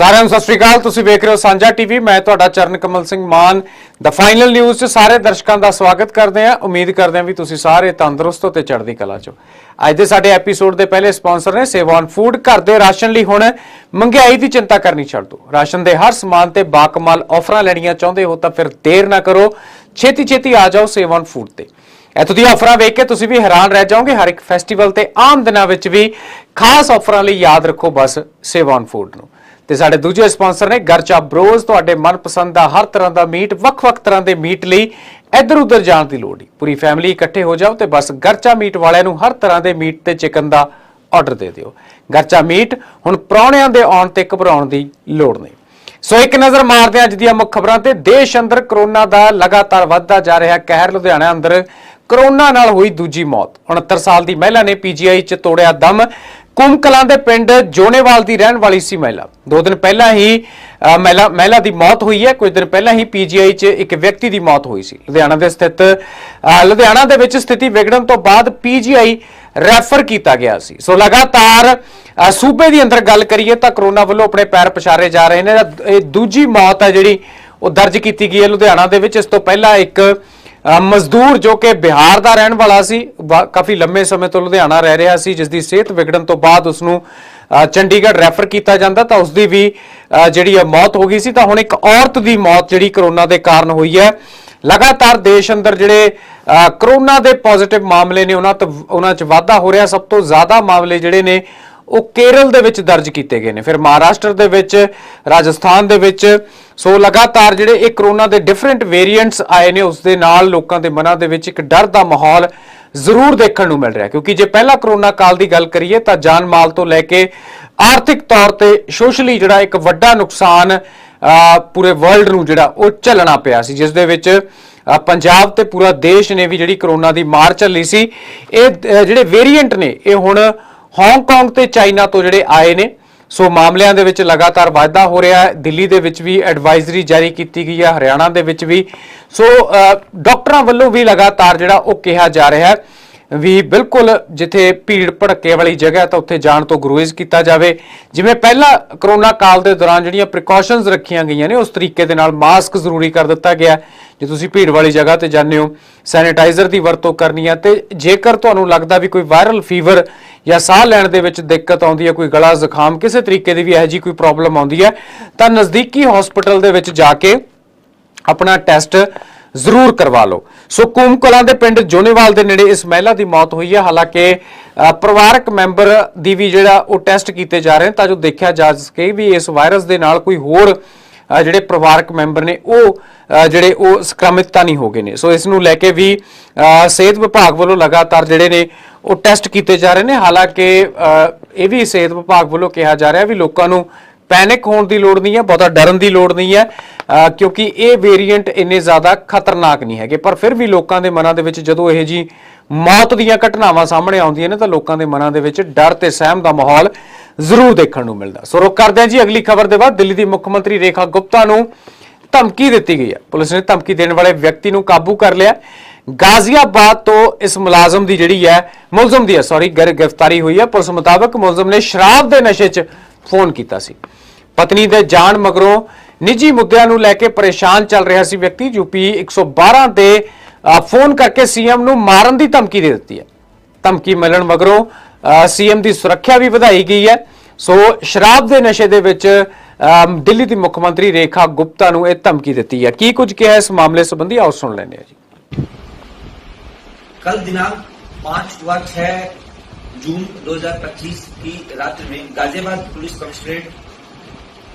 ਸਾਰਿਆਂ ਨੂੰ ਸਤਿ ਸ਼੍ਰੀ ਅਕਾਲ। ਤੁਸੀਂ ਵੇਖ ਰਹੇ ਹੋ ਸਾਂਝਾ ਟੀਵੀ। ਮੈਂ ਤੁਹਾਡਾ ਚਰਨ ਕਮਲ ਸਿੰਘ ਮਾਨ। ਦਾ ਫਾਈਨਲ ਨਿਊਜ਼ 'ਚ ਸਾਰੇ ਦਰਸ਼ਕਾਂ ਦਾ ਸਵਾਗਤ ਕਰਦੇ ਹਾਂ। ਉਮੀਦ ਕਰਦੇ ਹਾਂ ਵੀ ਤੁਸੀਂ ਸਾਰੇ ਤੰਦਰੁਸਤ ਤੇ ਚੜ੍ਹਦੀ ਕਲਾ 'ਚ ਅੱਜ ਦੇ ਸਾਡੇ ਐਪੀਸੋਡ ਦੇ ਪਹਿਲੇ ਸਪਾਂਸਰ ਨੇ ਸੇਵਾਨ ਫੂਡ ਘਰ ਦੇ ਰਾਸ਼ਨ ਲਈ ਹੁਣ ਮਹਿੰਗਾਈ ਦੀ ਚਿੰਤਾ ਕਰਨੀ ਛੱਡ ਦਿਓ ਰਾਸ਼ਨ ਦੇ ਹਰ ਸਮਾਨ ਤੇ ਬਾਕਮਾਲ ਆਫਰਾਂ ਲੈਣੀਆਂ ਚਾਹੁੰਦੇ ਹੋ ਤਾਂ ਫਿਰ ਦੇਰ ਨਾ ਕਰੋ। ਛੇਤੀ ਛੇਤੀ ਆ ਜਾਓ ਸੇਵਾਨ ਫੂਡ ਤੇ। ਇੱਥੋਂ ਦੀਆਂ ਆਫਰਾਂ ਵੇਖ ਕੇ ਤੁਸੀਂ ਵੀ ਹੈਰਾਨ ਰਹਿ ਜਾਓਗੇ। ਹਰ ਇੱਕ ਫੈਸਟੀਵਲ ਤੇ ਆਮ ਦਿਨਾਂ ਵਿੱਚ ਵੀ ਖਾਸ ਆਫਰਾਂ ਲਈ ਯਾਦ ਰੱਖੋ ਬਸ ਸੇਵਾਨ ਫੂਡ ਨੂੰ। ਤੇ ਸਾਡੇ ਦੂਜੇ ਸਪਾਂਸਰ ਨੇ ਗਰਚਾ ਬਰੋਜ਼ ਤੁਹਾਡੇ ਮਨਪਸੰਦ ਦਾ ਹਰ ਤਰ੍ਹਾਂ ਦਾ ਮੀਟ, ਵੱਖ-ਵੱਖ ਤਰ੍ਹਾਂ ਦੇ ਮੀਟ ਲਈ ਇੱਧਰ ਉੱਧਰ ਜਾਣ ਦੀ ਲੋੜ ਨਹੀਂ ਪੂਰੀ ਫੈਮਿਲੀ ਇਕੱਠੇ ਹੋ ਜਾਓ ਤੇ ਬਸ ਗਰਚਾ ਮੀਟ ਵਾਲਿਆਂ ਨੂੰ ਹਰ ਤਰ੍ਹਾਂ ਦੇ ਮੀਟ ਤੇ ਚਿਕਨ ਦਾ ਆਰਡਰ ਦੇ ਦਿਓ। ਗਰਚਾ ਮੀਟ ਹੁਣ ਪ੍ਰਾਹੁਣਿਆਂ ਦੇ ਆਉਣ ਤੇ ਘਬਰਾਉਣ ਦੀ ਲੋੜ ਨਹੀਂ। ਸੋ ਇੱਕ ਨਜ਼ਰ ਮਾਰਦੇ ਹਾਂ ਅੱਜ ਦੀਆਂ ਮੁੱਖ ਖਬਰਾਂ ਤੇ ਦੇਸ਼ ਅੰਦਰ ਕਰੋਨਾ ਦਾ ਲਗਾਤਾਰ ਵੱਧਦਾ ਜਾ ਰਿਹਾ ਕਹਿਰ ਲੁਧਿਆਣਾ ਅੰਦਰ ਕਰੋਨਾ ਨਾਲ ਹੋਈ ਦੂਜੀ ਮੌਤ। 69 ਸਾਲ ਦੀ ਮਹਿਲਾ ਨੇ ਪੀਜੀਆਈ 'ਚ ਤੋੜਿਆ ਦਮ। ਕੁੰਮਕਲਾਂ ਦੇ ਪਿੰਡ ਜੋਨੇਵਾਲ ਦੀ ਰਹਿਣ ਵਾਲੀ ਸੀ ਮਹਿਲਾ। ਦੋ ਦਿਨ ਪਹਿਲਾਂ ਹੀ ਮਹਿਲਾ ਮਹਿਲਾ ਦੀ ਮੌਤ ਹੋਈ ਹੈ। ਕੁਝ ਦਿਨ ਪਹਿਲਾਂ ਹੀ ਪੀਜੀਆਈ 'ਚ ਇੱਕ ਵਿਅਕਤੀ ਦੀ ਮੌਤ ਹੋਈ ਸੀ। ਲੁਧਿਆਣਾ ਦੇ ਸਥਿਤ ਲੁਧਿਆਣਾ ਦੇ ਵਿੱਚ ਸਥਿਤੀ ਵਿਗੜਨ ਤੋਂ ਬਾਅਦ ਪੀਜੀਆਈ ਰੈਫਰ ਕੀਤਾ ਗਿਆ ਸੀ। ਸੋ ਲਗਾਤਾਰ ਸੂਬੇ ਦੀ ਅੰਦਰ ਗੱਲ ਕਰੀਏ ਤਾਂ ਕਰੋਨਾ ਵੱਲੋਂ ਆਪਣੇ ਪੈਰ ਪਛਾਰੇ ਜਾ ਰਹੇ ਨੇ। ਇਹ ਦੂਜੀ ਮੌਤ ਹੈ ਜਿਹੜੀ ਉਹ ਦਰਜ ਕੀਤੀ ਗਈ ਹੈ ਲੁਧਿਆਣਾ ਦੇ ਵਿੱਚ। ਇਸ ਤੋਂ ਪਹਿਲਾਂ ਇੱਕ ਮਜ਼ਦੂਰ ਜੋ ਕਿ ਬਿਹਾਰ ਦਾ ਰਹਿਣ ਵਾਲਾ ਸੀ, ਵਾ- ਕਾਫੀ ਲੰਮੇ ਸਮੇਂ ਤੋਂ ਲੁਧਿਆਣਾ ਰਹਿ ਰਿਹਾ ਸੀ, ਜਿਸ ਦੀ ਸਿਹਤ ਵਿਗੜਨ ਤੋਂ ਬਾਅਦ ਉਸ ਨੂੰ ਚੰਡੀਗੜ੍ਹ ਰੈਫਰ ਕੀਤਾ ਜਾਂਦਾ, ਤਾਂ ਉਸ ਦੀ ਵੀ ਜਿਹੜੀ ਹੈ ਮੌਤ ਹੋ ਗਈ ਸੀ, ਤਾਂ ਹੁਣ ਇੱਕ ਔਰਤ ਦੀ ਮੌਤ ਜਿਹੜੀ ਕਰੋਨਾ ਦੇ ਕਾਰਨ ਹੋਈ ਹੈ। ਲਗਾਤਾਰ ਦੇਸ਼ ਅੰਦਰ ਜਿਹੜੇ ਕਰੋਨਾ ਦੇ ਪੋਜ਼ਿਟਿਵ ਮਾਮਲੇ ਨੇ, ਉਹਨਾਂ ਤੋਂ, ਉਹਨਾਂ 'ਚ ਵਾਧਾ ਹੋ ਰਿਹਾ। ਸਭ ਤੋਂ ਜ਼ਿਆਦਾ ਮਾਮਲੇ ਜਿਹੜੇ ਨੇ ਉਹ ਕੇਰਲ ਦੇ ਵਿੱਚ ਦਰਜ ਕੀਤੇ ਗਏ ਨੇ। ਫਿਰ ਮਹਾਰਾਸ਼ਟਰ ਦੇ ਵਿੱਚ, ਰਾਜਸਥਾਨ ਦੇ ਵਿੱਚ, ਸੋ ਲਗਾਤਾਰ ਜਿਹੜੇ ਇਹ ਕਰੋਨਾ ਦੇ ਡਿਫਰੈਂਟ ਵੇਰੀਐਂਟਸ ਆਏ ਨੇ, ਉਸ ਦੇ ਨਾਲ ਲੋਕਾਂ ਦੇ ਮਨਾਂ ਦੇ ਵਿੱਚ ਇੱਕ ਡਰ ਦਾ ਮਾਹੌਲ ਜ਼ਰੂਰ ਦੇਖਣ ਨੂੰ ਮਿਲ ਰਿਹਾ ਕਿਉਂਕਿ ਜੇ ਪਹਿਲਾ ਕਰੋਨਾ ਕਾਲ ਦੀ ਗੱਲ ਕਰੀਏ, ਤਾਂ ਜਾਨ ਮਾਲ ਤੋਂ ਲੈ ਕੇ ਆਰਥਿਕ ਤੌਰ ਤੇ ਸੋਸ਼ਲੀ ਜਿਹੜਾ ਇੱਕ ਵੱਡਾ ਨੁਕਸਾਨ ਪੂਰੇ ਵਰਲਡ ਨੂੰ ਜਿਹੜਾ ਉਹ ਝੱਲਣਾ ਪਿਆ ਸੀ, ਜਿਸ ਦੇ ਵਿੱਚ ਪੰਜਾਬ ਤੇ ਪੂਰਾ ਦੇਸ਼ ਨੇ ਵੀ ਜਿਹੜੀ ਕਰੋਨਾ ਦੀ ਮਾਰ ਝੱਲੀ ਸੀ। ਇਹ ਜਿਹੜੇ ਵੇਰੀਐਂਟ ਨੇ, ਇਹ ਹੁਣ ਹਾਂਗਕਾਂਗ ਤੇ ਚਾਈਨਾ ਤੋਂ ਜਿਹੜੇ ਆਏ ਨੇ, ਸੋ ਮਾਮਲਿਆਂ ਦੇ ਵਿੱਚ ਲਗਾਤਾਰ ਵਾਧਾ ਹੋ ਰਿਹਾ ਹੈ। ਦਿੱਲੀ ਦੇ ਵਿੱਚ ਵੀ ਐਡਵਾਈਜ਼ਰੀ ਜਾਰੀ ਕੀਤੀ ਗਈ ਹੈ, ਹਰਿਆਣਾ ਦੇ ਵਿੱਚ ਵੀ। ਸੋ ਡਾਕਟਰਾਂ ਵੱਲੋਂ ਵੀ ਲਗਾਤਾਰ ਜਿਹੜਾ ਉਹ ਕਿਹਾ ਜਾ ਰਿਹਾ ਹੈ। ਵੀ ਬਿਲਕੁਲ ਜਿੱਥੇ ਭੀੜ ਭੜੱਕੇ ਵਾਲੀ ਜਗ੍ਹਾ ਤਾਂ ਉੱਥੇ ਜਾਣ ਤੋਂ ਗੁਰੇਜ਼ ਕੀਤਾ ਜਾਵੇ। ਜਿਵੇਂ ਪਹਿਲਾਂ ਕਰੋਨਾ ਕਾਲ ਦੇ ਦੌਰਾਨ ਜਿਹੜੀਆਂ ਪ੍ਰੀਕਾਸ਼ਨਸ ਰੱਖੀਆਂ ਗਈਆਂ ਨੇ, ਉਸ ਤਰੀਕੇ ਦੇ ਨਾਲ ਮਾਸਕ ਜ਼ਰੂਰੀ ਕਰ ਦਿੱਤਾ ਗਿਆ। ਜੇ ਤੁਸੀਂ ਭੀੜ ਵਾਲੀ ਜਗ੍ਹਾ ਤੇ ਜਾਂਦੇ ਹੋ ਸੈਨੀਟਾਈਜ਼ਰ ਦੀ ਵਰਤੋਂ ਕਰਨੀ ਹੈ ਤੇ ਜੇਕਰ ਤੁਹਾਨੂੰ ਲੱਗਦਾ ਵੀ ਕੋਈ ਵਾਇਰਲ ਫੀਵਰ ਜਾਂ ਸਾਹ ਲੈਣ ਦੇ ਵਿੱਚ ਦਿੱਕਤ ਆਉਂਦੀ ਹੈ ਕੋਈ ਗਲਾ ਜ਼ੁਕਾਮ, ਕਿਸੇ ਤਰੀਕੇ ਦੀ ਵੀ ਇਹੋ ਜਿਹੀ ਕੋਈ ਪ੍ਰੋਬਲਮ ਆਉਂਦੀ ਹੈ ਤਾਂ ਨਜ਼ਦੀਕੀ ਹਸਪੀਟਲ ਦੇ ਵਿੱਚ ਜਾ ਕੇ ਆਪਣਾ ਟੈਸਟ ਜ਼ਰੂਰ ਕਰਵਾ ਲਓ। ਸੋ ਕੂਮਕਲਾਂ ਦੇ ਪਿੰਡ ਜੋਨੇਵਾਲ ਦੇ ਨੇੜੇ ਇਸ ਮਹਿਲਾ ਦੀ ਮੌਤ ਹੋਈ ਹੈ। ਹਾਲਾਂਕਿ ਪਰਿਵਾਰਕ ਮੈਂਬਰ ਦੀ ਵੀ ਜਿਹੜਾ ਉਹ ਟੈਸਟ ਕੀਤੇ ਜਾ ਰਹੇ ਨੇ ਤਾਂ ਜੋ ਦੇਖਿਆ ਜਾ ਸਕੇ ਵੀ ਇਸ ਵਾਇਰਸ ਦੇ ਨਾਲ ਕੋਈ ਹੋਰ ਜਿਹੜੇ ਪਰਿਵਾਰਕ ਮੈਂਬਰ ਨੇ ਉਹ ਜਿਹੜੇ ਉਹ ਸੰਕ੍ਰਮਿਤ ਤਾਂ ਨਹੀਂ ਹੋ ਗਏ ਨੇ। ਸੋ ਇਸ ਨੂੰ ਲੈ ਕੇ ਵੀ ਅ, ਸਿਹਤ ਵਿਭਾਗ ਵੱਲੋਂ ਲਗਾਤਾਰ ਜਿਹੜੇ ਨੇ ਉਹ ਟੈਸਟ ਕੀਤੇ ਜਾ ਰਹੇ ਨੇ। ਹਾਲਾਂਕਿ ਅ, ਇਹ ਵੀ ਸਿਹਤ ਵਿਭਾਗ ਵੱਲੋਂ ਕਿਹਾ ਜਾ ਰਿਹਾ ਵੀ ਲੋਕਾਂ ਨੂੰ ਪੈਨਿਕ ਹੋਣ ਦੀ ਲੋੜ ਨਹੀਂ ਹੈ, ਬਹੁਤਾ ਡਰਨ ਦੀ ਲੋੜ ਨਹੀਂ ਹੈ ਕਿਉਂਕਿ ਇਹ ਵੇਰੀਐਂਟ ਇੰਨੇ ਜ਼ਿਆਦਾ ਖਤਰਨਾਕ ਨਹੀਂ ਹੈਗੇ। ਪਰ ਫਿਰ ਵੀ ਲੋਕਾਂ ਦੇ ਮਨਾਂ ਦੇ ਵਿੱਚ ਜਦੋਂ ਇਹ ਜੀ ਮੌਤ ਦੀਆਂ ਘਟਨਾਵਾਂ ਸਾਹਮਣੇ ਆਉਂਦੀਆਂ ਨੇ, ਤਾਂ ਲੋਕਾਂ ਦੇ ਮਨਾਂ ਦੇ ਵਿੱਚ ਡਰ ਤੇ ਸਹਿਮ ਦਾ ਮਾਹੌਲ ਜ਼ਰੂਰ ਦੇਖਣ ਨੂੰ ਮਿਲਦਾ। ਸੋ ਰੁਕ ਕਰਦੇ ਹਾਂ ਜੀ, ਅਗਲੀ ਖਬਰ ਦੇ ਬਾਅਦ ਦਿੱਲੀ ਦੀ ਮੁੱਖ ਮੰਤਰੀ ਰੇਖਾ ਗੁਪਤਾ ਨੂੰ ਧਮਕੀ ਦਿੱਤੀ ਗਈ ਹੈ। ਪੁਲਿਸ ਨੇ ਧਮਕੀ ਦੇਣ ਵਾਲੇ ਵਿਅਕਤੀ ਨੂੰ ਕਾਬੂ ਕਰ ਲਿਆ। ਗਾਜ਼ੀਆਬਾਦ ਤੋਂ ਇਸ ਮੁਲਾਜ਼ਮ ਦੀ ਜਿਹੜੀ ਹੈ, ਮੁਲਜ਼ਮ ਦੀ ਹੈ ਸੌਰੀ ਗ੍ਰਿਫਤਾਰੀ ਹੋਈ ਹੈ। ਪੁਲਿਸ ਮੁਤਾਬਕ ਮੁਲਜ਼ਮ ਨੇ ਸ਼ਰਾਬ ਦੇ ਨਸ਼ੇ 'ਚ ਫੋਨ ਕੀਤਾ ਸੀ। ਪਤਨੀ ਦੇ ਜਾਣ ਮਗਰੋਂ ਨਿੱਜੀ ਮੁੱਦਿਆਂ ਨੂੰ ਲੈ ਕੇ ਪਰੇਸ਼ਾਨ ਚੱਲ ਰਿਹਾ ਸੀ ਵਿਅਕਤੀ ਯੂਪੀ 112 ਤੇ ਅ, ਫੋਨ ਕਰਕੇ ਸੀਐਮ ਨੂੰ ਮਾਰਨ ਦੀ ਧਮਕੀ ਦੇ ਦਿੱਤੀ ਹੈ ਧਮਕੀ ਮਿਲਣ ਮਗਰੋਂ ਸੀਐਮ ਦੀ ਸੁਰੱਖਿਆ ਵੀ ਵਧਾਈ ਗਈ ਹੈ ਸੋ ਸ਼ਰਾਬ ਦੇ ਨਸ਼ੇ ਦੇ ਵਿੱਚ ਅ, ਦਿੱਲੀ ਦੀ ਮੁੱਖ ਮੰਤਰੀ ਰੇਖਾ ਗੁਪਤਾ ਨੂੰ ਇਹ ਧਮਕੀ ਦਿੱਤੀ ਹੈ ਕੀ ਕੁਝ ਕਿਹਾ ਇਸ ਮਾਮਲੇ ਸੰਬੰਧੀ ਆਓ ਸੁਣ ਲੈਂਦੇ ਹਾਂ ਜੀ कल दिनांक पाँच व छह जून 2025 की रात्रि में गाजियाबाद पुलिस कमिश्नरेट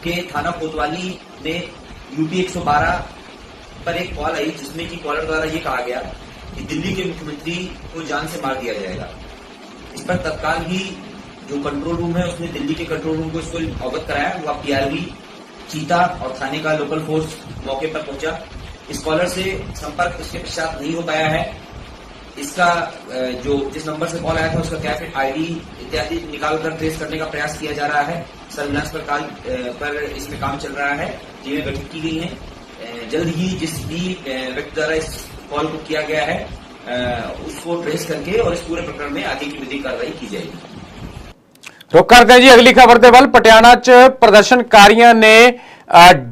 के थाना कोतवाली में यूपी 112 पर एक कॉल आई, जिसमें कि कॉलर द्वारा ये कहा गया कि दिल्ली के मुख्यमंत्री को जान से मार दिया जाएगा। इस पर तत्काल ही जो कंट्रोल रूम है, उसने दिल्ली के कंट्रोल रूम को इसको अवगत कराया। हुआ पीआरवी चीता और थाने का लोकल फोर्स मौके पर पहुँचा। इस कॉलर से संपर्क इसके पश्चात नहीं हो पाया है। इसका अ, जो जिस नंबर से कॉल आया था उसका कैफे आईडी इत्यादि निकाल कर ट्रेस करने का प्रयास किया जा रहा है सर्विलांस पर काल अ, पर इसमें काम चल रहा है टीमें गठित की गई हैं अ, जल्द ही जिस भी अ, व्यक्ति द्वारा इस कॉल को किया गया है अ, उसको ट्रेस करके और इस पूरे प्रकरण में आगे की विधिक कार्रवाई की जाएगी ਰੁਕ ਕਰਦੇ ਹਾਂ ਜੀ ਅਗਲੀ ਖਬਰ ਦੇ ਵੱਲ ਪਟਿਆਲਾ 'ਚ ਪ੍ਰਦਰਸ਼ਨਕਾਰੀਆਂ ਨੇ